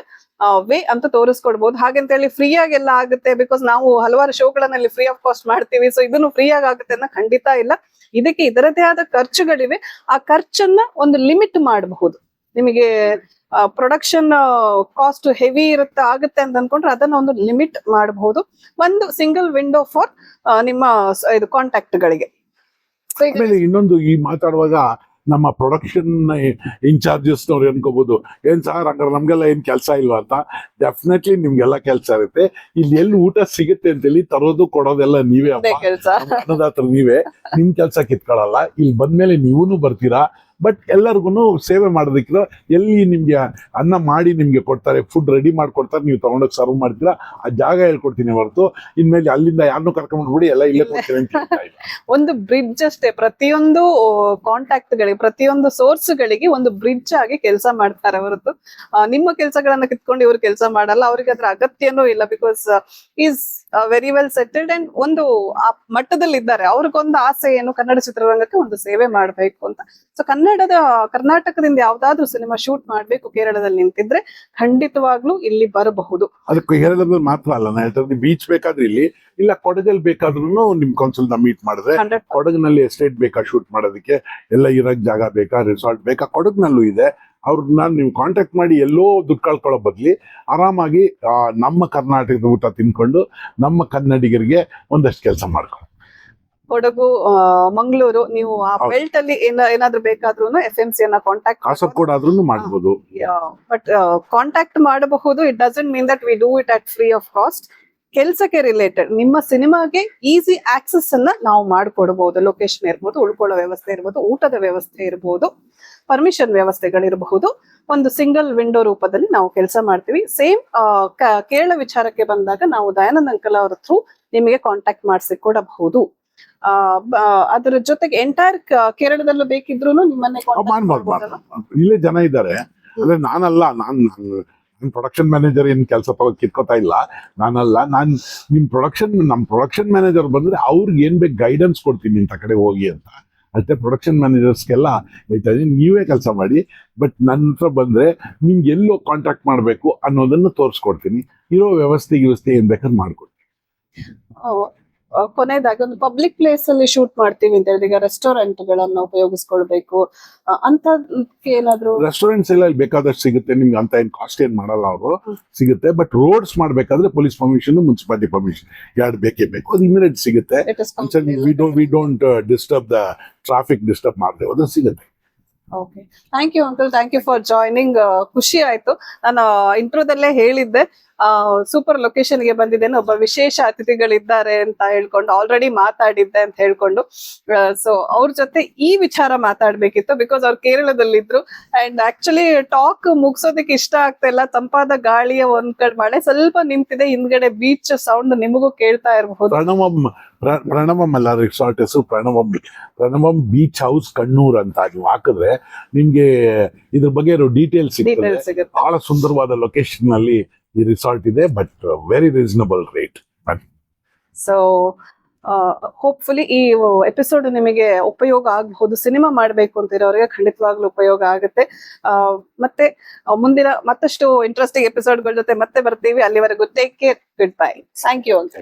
ವೇ ಅಂತ ತೋರಿಸ್ಕೊಡ್ಬೋದು. ಹಾಗಂತೇಳಿ ಫ್ರೀ ಆಗೆಲ್ಲ ಆಗುತ್ತೆ ಬಿಕಾಸ್ ನಾವು ಹಲವಾರು ಶೋಗಳನ್ನಲ್ಲಿ ಫ್ರೀ ಆಫ್ ಕಾಸ್ಟ್ ಮಾಡ್ತೀವಿ. ಸೊ ಇದನ್ನು ಫ್ರೀ ಆಗಿ ಆಗುತ್ತೆ ಅನ್ನೋ ಖಂಡಿತ ಇಲ್ಲ. ಇದಕ್ಕೆ ಇದರದೇ ಆದ ಖರ್ಚುಗಳಿವೆ. ಆ ಖರ್ಚನ್ನ ಒಂದು ಲಿಮಿಟ್ ಮಾಡಬಹುದು. ನಿಮಗೆ ಪ್ರೊಡಕ್ಷನ್ ಕಾಸ್ಟ್ ಹೆವಿ ಇರುತ್ತೆ ಆಗುತ್ತೆ ಅಂತ ಅನ್ಕೊಂಡ್ರೆ ಅದನ್ನ ಒಂದು ಲಿಮಿಟ್ ಮಾಡಬಹುದು. ಒಂದು ಸಿಂಗಲ್ ವಿಂಡೋ ಫಾರ್ ನಿಮ್ಮ ಇದು ಕಾಂಟ್ಯಾಕ್ಟ್ ಗಳಿಗೆ. ಆಮೇಲೆ ಇನ್ನೊಂದು ಈ ಮಾತಾಡುವಾಗ ನಮ್ಮ ಪ್ರೊಡಕ್ಷನ್ ಇನ್ಚಾರ್ಜಸ್ ಅನ್ಕೋಬೋದು ಅನ್ಕೋಬಹುದು ಏನ್ ಸರ್ ಹಂಗಾರೆ ನಮ್ಗೆಲ್ಲ ಏನ್ ಕೆಲಸ ಇಲ್ವಾ ಅಂತ? ಡೆಫಿನೆಟ್ಲಿ ನಿಮ್ಗೆಲ್ಲ ಕೆಲಸ ಇರುತ್ತೆ. ಇಲ್ಲಿ ಎಲ್ಲಿ ಊಟ ಸಿಗುತ್ತೆ ಅಂತೇಳಿ ತರೋದು ಕೊಡೋದೆಲ್ಲ ನೀವೇ ಅನ್ನದಾತ್ರ ನೀವೇ. ನಿಮ್ ಕೆಲಸ ಕಿತ್ಕೊಳ್ಳಲ್ಲ. ಇಲ್ಲಿ ಬಂದ್ಮೇಲೆ ನೀವೂನು ಬರ್ತೀರಾ? ಬಟ್ ಎಲ್ಲರಿಗೂ ಸೇವೆ ಮಾಡೋದಕ್ಕಿಲ್ಲ ಎಲ್ಲಿ ನಿಮಗೆ ಅನ್ನ ಮಾಡಿ ನಿಮಗೆ ಕೊಡ್ತಾರೆ ಫುಡ್ ರೆಡಿ ಮಾಡಿಕೊಡ್ತಾರೆ, ನೀವು ತೊಗೊಂಡೋಗಿ ಸರ್ವ್ ಮಾಡ್ತೀರಾ, ಆ ಜಾಗ ಹೇಳ್ಕೊಡ್ತೀನಿ ಹೊರತು. ಇನ್ಮೇಲೆ ಅಲ್ಲಿಂದ ಯಾರನ್ನೂ ಕರ್ಕೊಂಡ್ಬಿಡಿ ಎಲ್ಲ ಇಲ್ಲೇ ಕೊಡ್ತೀನಿ ಅಂತ [LAUGHS] ಒಂದು ಬ್ರಿಡ್ಜ್ ಅಷ್ಟೇ, ಪ್ರತಿಯೊಂದು ಕಾಂಟ್ಯಾಕ್ಟ್ಗಳಿಗೆ ಪ್ರತಿಯೊಂದು ಸೋರ್ಸ್ ಗಳಿಗೆ ಒಂದು ಬ್ರಿಡ್ಜ್ ಆಗಿ ಕೆಲಸ ಮಾಡ್ತಾರೆ ಹೊರತು. ನಿಮ್ಮ ಕೆಲಸಗಳನ್ನ ಕಿತ್ಕೊಂಡು ಇವ್ರು ಕೆಲಸ ಮಾಡಲ್ಲ, ಅವ್ರಿಗೆ ಅದ್ರ ಅಗತ್ಯನೂ ಇಲ್ಲ because is very well settled and ಒಂದು, ಆ ಮಟ್ಟದಲ್ಲಿ ಇದ್ದಾರೆ ಅವ್ರಿಗೊಂದು ಆಸೆ ಏನು, ಕನ್ನಡ ಚಿತ್ರರಂಗಕ್ಕೆ ಒಂದು ಸೇವೆ ಮಾಡಬೇಕು ಅಂತ. ಸೊ ಕನ್ನಡದ ಕರ್ನಾಟಕದಿಂದ ಯಾವ್ದಾದ್ರು ಸಿನಿಮಾ ಶೂಟ್ ಮಾಡ್ಬೇಕು ಕೇರಳದಲ್ಲಿ ನಿಂತಿದ್ರೆ ಖಂಡಿತವಾಗ್ಲೂ ಇಲ್ಲಿ ಬರಬಹುದು. ಅದಕ್ಕೆ ಕೇರಳದಲ್ಲಿ ಮಾತ್ರ ಅಲ್ಲ ನಾ ಹೇಳ್ತಾ ಬೀಚ್ ಬೇಕಾದ್ರೆ ಇಲ್ಲಿ ಇಲ್ಲ ಕೊಡಗಲ್ಲಿ ಬೇಕಾದ್ರೂ ನಿಮ್ ಕೌನ್ಸಿಲ್ ಮೀಟ್ ಮಾಡಿದ್ರೆ ಕೊಡಗಿನಲ್ಲಿ ಎಸ್ಟೇಟ್ ಬೇಕಾ ಶೂಟ್ ಮಾಡೋದಕ್ಕೆ ಎಲ್ಲ ಇರಕ್ ಜಾಗ ಬೇಕಾ ರಿಸಾರ್ಟ್ ಬೇಕಾ ಕೊಡಗಿನಲ್ಲೂ ಇದೆ. ಅವ್ರನ್ನ ನೀವು ಕಾಂಟ್ಯಾಕ್ಟ್ ಮಾಡಿ ಎಲ್ಲೋ ದುಡ್ಡು ಕಳ್ಕೊಳ್ಳೋ ಬದ್ಲಿ ಆರಾಮಾಗಿ ನಮ್ಮ ಕರ್ನಾಟಕದ ಊಟ ತಿನ್ಕೊಂಡು ನಮ್ಮ ಕನ್ನಡಿಗರಿಗೆ ಒಂದಷ್ಟು ಕೆಲಸ ಮಾಡ್ಕೊ ಕೊಡಗು ಮಂಗಳೂರು ನೀವು ಆ ಬೆಲ್ಟ್ ಅಲ್ಲಿ ಏನ- ಏನಾದ್ರೂ ಬೇಕಾದ್ರೂ ಎಫ್ ಎಂ ಸಿ ಅನ್ನ ಕಾಂಟ್ಯಾಕ್ಟ್ ಕಾಸರ್ಗೋಡ್ ಆದ್ರೂ ಮಾಡಬಹುದು ಬಟ್ ಕಾಂಟ್ಯಾಕ್ಟ್ ಮಾಡಬಹುದು. It doesn't mean that we do it at free of cost ಕೆಲಸಕ್ಕೆ ರಿಲೇಟೆಡ್ ನಿಮ್ಮ ಸಿನಿಮಾಗೆ ಈಸಿ ಆಕ್ಸೆಸ್ ಅನ್ನ ನಾವು ಮಾಡಿಕೊಡಬಹುದು ಲೊಕೇಶನ್ ಇರ್ಬೋದು ಉಳ್ಕೊಳ್ಳೋ ವ್ಯವಸ್ಥೆ ಇರ್ಬೋದು ಊಟದ ವ್ಯವಸ್ಥೆ ಇರ್ಬೋದು ಪರ್ಮಿಷನ್ ವ್ಯವಸ್ಥೆಗಳಿರಬಹುದು. ಒಂದು ಸಿಂಗಲ್ ವಿಂಡೋ ರೂಪದಲ್ಲಿ ನಾವು ಕೆಲಸ ಮಾಡ್ತೀವಿ. ಸೇಮ್ ಕೇರಳ ವಿಚಾರಕ್ಕೆ ಬಂದಾಗ ನಾವು ದಯಾನಂದ್ ಅಂಕಲ್ ಅವರ ಥ್ರೂ ನಿಮಗೆ ಕಾಂಟ್ಯಾಕ್ಟ್ ಮಾಡಿಸಿ ಕೊಡಬಹುದು. ಆ, ಬ- ಅದರ ಜೊತೆಗೆ ಎಂಟೈರ್ ಕೇರಳದಲ್ಲೂ ಬೇಕಿದ್ರು ನಿಮ್ಮನ್ನೇ ಇಲ್ಲೇ ಜನ ಇದ್ದಾರೆ. ಅಂದ್ರೆ ನಾನಲ್ಲ ನಾನ್ ಪ್ರೊಡಕ್ಷನ್ ಮ್ಯಾನೇಜರ್ ಏನ್ ಕೆಲಸ ತಗೊಂಡ್ ಕಿತ್ಕೋತಾ ಇಲ್ಲ. ನಾನಲ್ಲ ನಾನ್ ನಿಮ್ ಪ್ರೊಡಕ್ಷನ್ ನಮ್ ಪ್ರೊಡಕ್ಷನ್ ಮ್ಯಾನೇಜರ್ ಬಂದ್ರೆ ಅವ್ರಿಗೆ ಏನ್ ಬೇಕು ಗೈಡೆನ್ಸ್ ಕೊಡ್ತೀನಿ ಇಂಥ ಕಡೆ ಹೋಗಿ ಅಂತ. ಅಷ್ಟೇ ಪ್ರೊಡಕ್ಷನ್ ಮ್ಯಾನೇಜರ್ಸ್ಗೆಲ್ಲ ಹೇಳ್ತಾ ಇದೀನಿ ನೀವೇ ಕೆಲಸ ಮಾಡಿ ಬಟ್ ನನ್ನ ಹತ್ರ ಬಂದ್ರೆ ನಿಮ್ಗೆ ಎಲ್ಲೋ ಕಾಂಟ್ಯಾಕ್ಟ್ ಮಾಡಬೇಕು ಅನ್ನೋದನ್ನ ತೋರಿಸ್ಕೊಡ್ತೀನಿ. ಇರೋ ವ್ಯವಸ್ಥೆ ವ್ಯವಸ್ಥೆ ಏನ್ ಬೇಕಾದ್ರೆ ಮಾಡ್ಕೊಡ್ತೀನಿ. ಕೊನೆಯದಾಗಿ ಒಂದು ಪಬ್ಲಿಕ್ ಪ್ಲೇಸ್ ಅಲ್ಲಿ ಶೂಟ್ ಮಾಡ್ತೀವಿ ಅಂತ ಹೇಳಿದ್ರೆ ಈಗ ರೆಸ್ಟೋರೆಂಟ್ ಗಳನ್ನ ಉಪಯೋಗಿಸ್ಕೊಳ್ಬೇಕು. ಅಂತಕ್ಕೆ ಅಂತದಕ್ಕೆ ಏನಾದ್ರು? ರೆಸ್ಟೋರೆಂಟ್ಸ್ ಎಲ್ಲ ಬೇಕಾದಷ್ಟು ಸಿಗುತ್ತೆ. ನಿಮ್ಗೆ ಅಂತ ಏನ್ ಕಾಸ್ಟ್ ಏನ್ ಮಾಡಲ್ಲ ಅವರು. ಸಿಗುತ್ತೆ. ಬಟ್ ರೋಡ್ಸ್ ಮಾಡ್ಬೇಕಾದ್ರೆ ಪೊಲೀಸ್ ಪರ್ಮಿಷನ್ ಮುನ್ಸಿಪಾಲಿಟಿ ಪರ್ಮಿಷನ್ ಎರಡು ಬೇಕೇ ಬೇಕು. ಅದು ಇಮಿಡಿಯೇಟ್ ಸಿಗುತ್ತೆ. We don't disturb the traffic disturb ಮಾಡದೆ. ಅದು ಸಿಗುತ್ತೆ. Okay thank you uncle thank you for joining ಖುಷಿ ಆಯ್ತು. ನಾನು ಇಂಟ್ರೋದಲ್ಲೇ ಹೇಳಿದ್ದೆ. ಸೂಪರ್ ಲೊಕೇಶನ್ಗೆ ಬಂದಿದ್ದೇನೆ. ಒಬ್ಬ ವಿಶೇಷ ಅತಿಥಿಗಳಿದ್ದಾರೆ ಅಂತ ಹೇಳ್ಕೊಂಡು ಆಲ್ರೆಡಿ ಮಾತಾಡಿದ್ದೆ ಅಂತ ಹೇಳ್ಕೊಂಡು ಸೊ ಅವ್ರ ಜೊತೆ ಈ ವಿಚಾರ ಮಾತಾಡ್ಬೇಕಿತ್ತು ಬಿಕಾಸ್ ಅವ್ರು ಕೇರಳದಲ್ಲಿದ್ರು. ಅಂಡ್ ಆಕ್ಚುಲಿ ಟಾಕ್ ಮುಗಿಸೋದಕ್ಕೆ ಇಷ್ಟ ಆಗ್ತಾ ಇಲ್ಲ. ತಂಪಾದ ಗಾಳಿಯ ಒಂದ್ ಕಡೆ ಮಳೆ ಸ್ವಲ್ಪ ನಿಂತಿದೆ ಹಿಂದ್ಗಡೆ ಬೀಚ್ ಸೌಂಡ್ ನಿಮಗೂ ಕೇಳ್ತಾ ಇರಬಹುದು. ಪ್ರಣವಂ ಪ್ರ- ಪ್ರಣವಂ ಅಲ್ಲ ರಿಸಾರ್ಟ್ ಹೆಸರು ಪ್ರಣವಂ ಪ್ರಣವಂ ಬೀಚ್ ಹೌಸ್ ಕಣ್ಣೂರ್ ಅಂತ. ನೀವು ಹಾಕಿದ್ರೆ ನಿಮ್ಗೆ ಇದ್ರ ಬಗ್ಗೆ ಡೀಟೇಲ್ಸ್ ಸಿಗ್ತದೆ. ಸಿಗುತ್ತೆ. ಬಹಳ ಸುಂದರವಾದ ಲೊಕೇಶನ್ ಅಲ್ಲಿ ಈ ರಿಸಾರ್ಟ್ ಇದೆ but very reasonable rate so hopefully ಈ ಎಪಿಸೋಡ್ ನಿಮಗೆ ಉಪಯೋಗ ಆಗಬಹುದು ಸಿನಿಮಾ ಮಾಡಬೇಕು ಅಂತಿರೋರಿಗೆ ಖಂಡಿತವಾಗ್ಲೂ ಉಪಯೋಗ ಆಗುತ್ತೆ. ಮತ್ತೆ ಮುಂದಿನ ಮತ್ತಷ್ಟು ಇಂಟ್ರೆಸ್ಟಿಂಗ್ ಎಪಿಸೋಡ್ಗಳ ಜೊತೆ ಮತ್ತೆ ಬರ್ತೀವಿ. ಅಲ್ಲಿವರೆಗೂ take care goodbye thank you ಅಂತ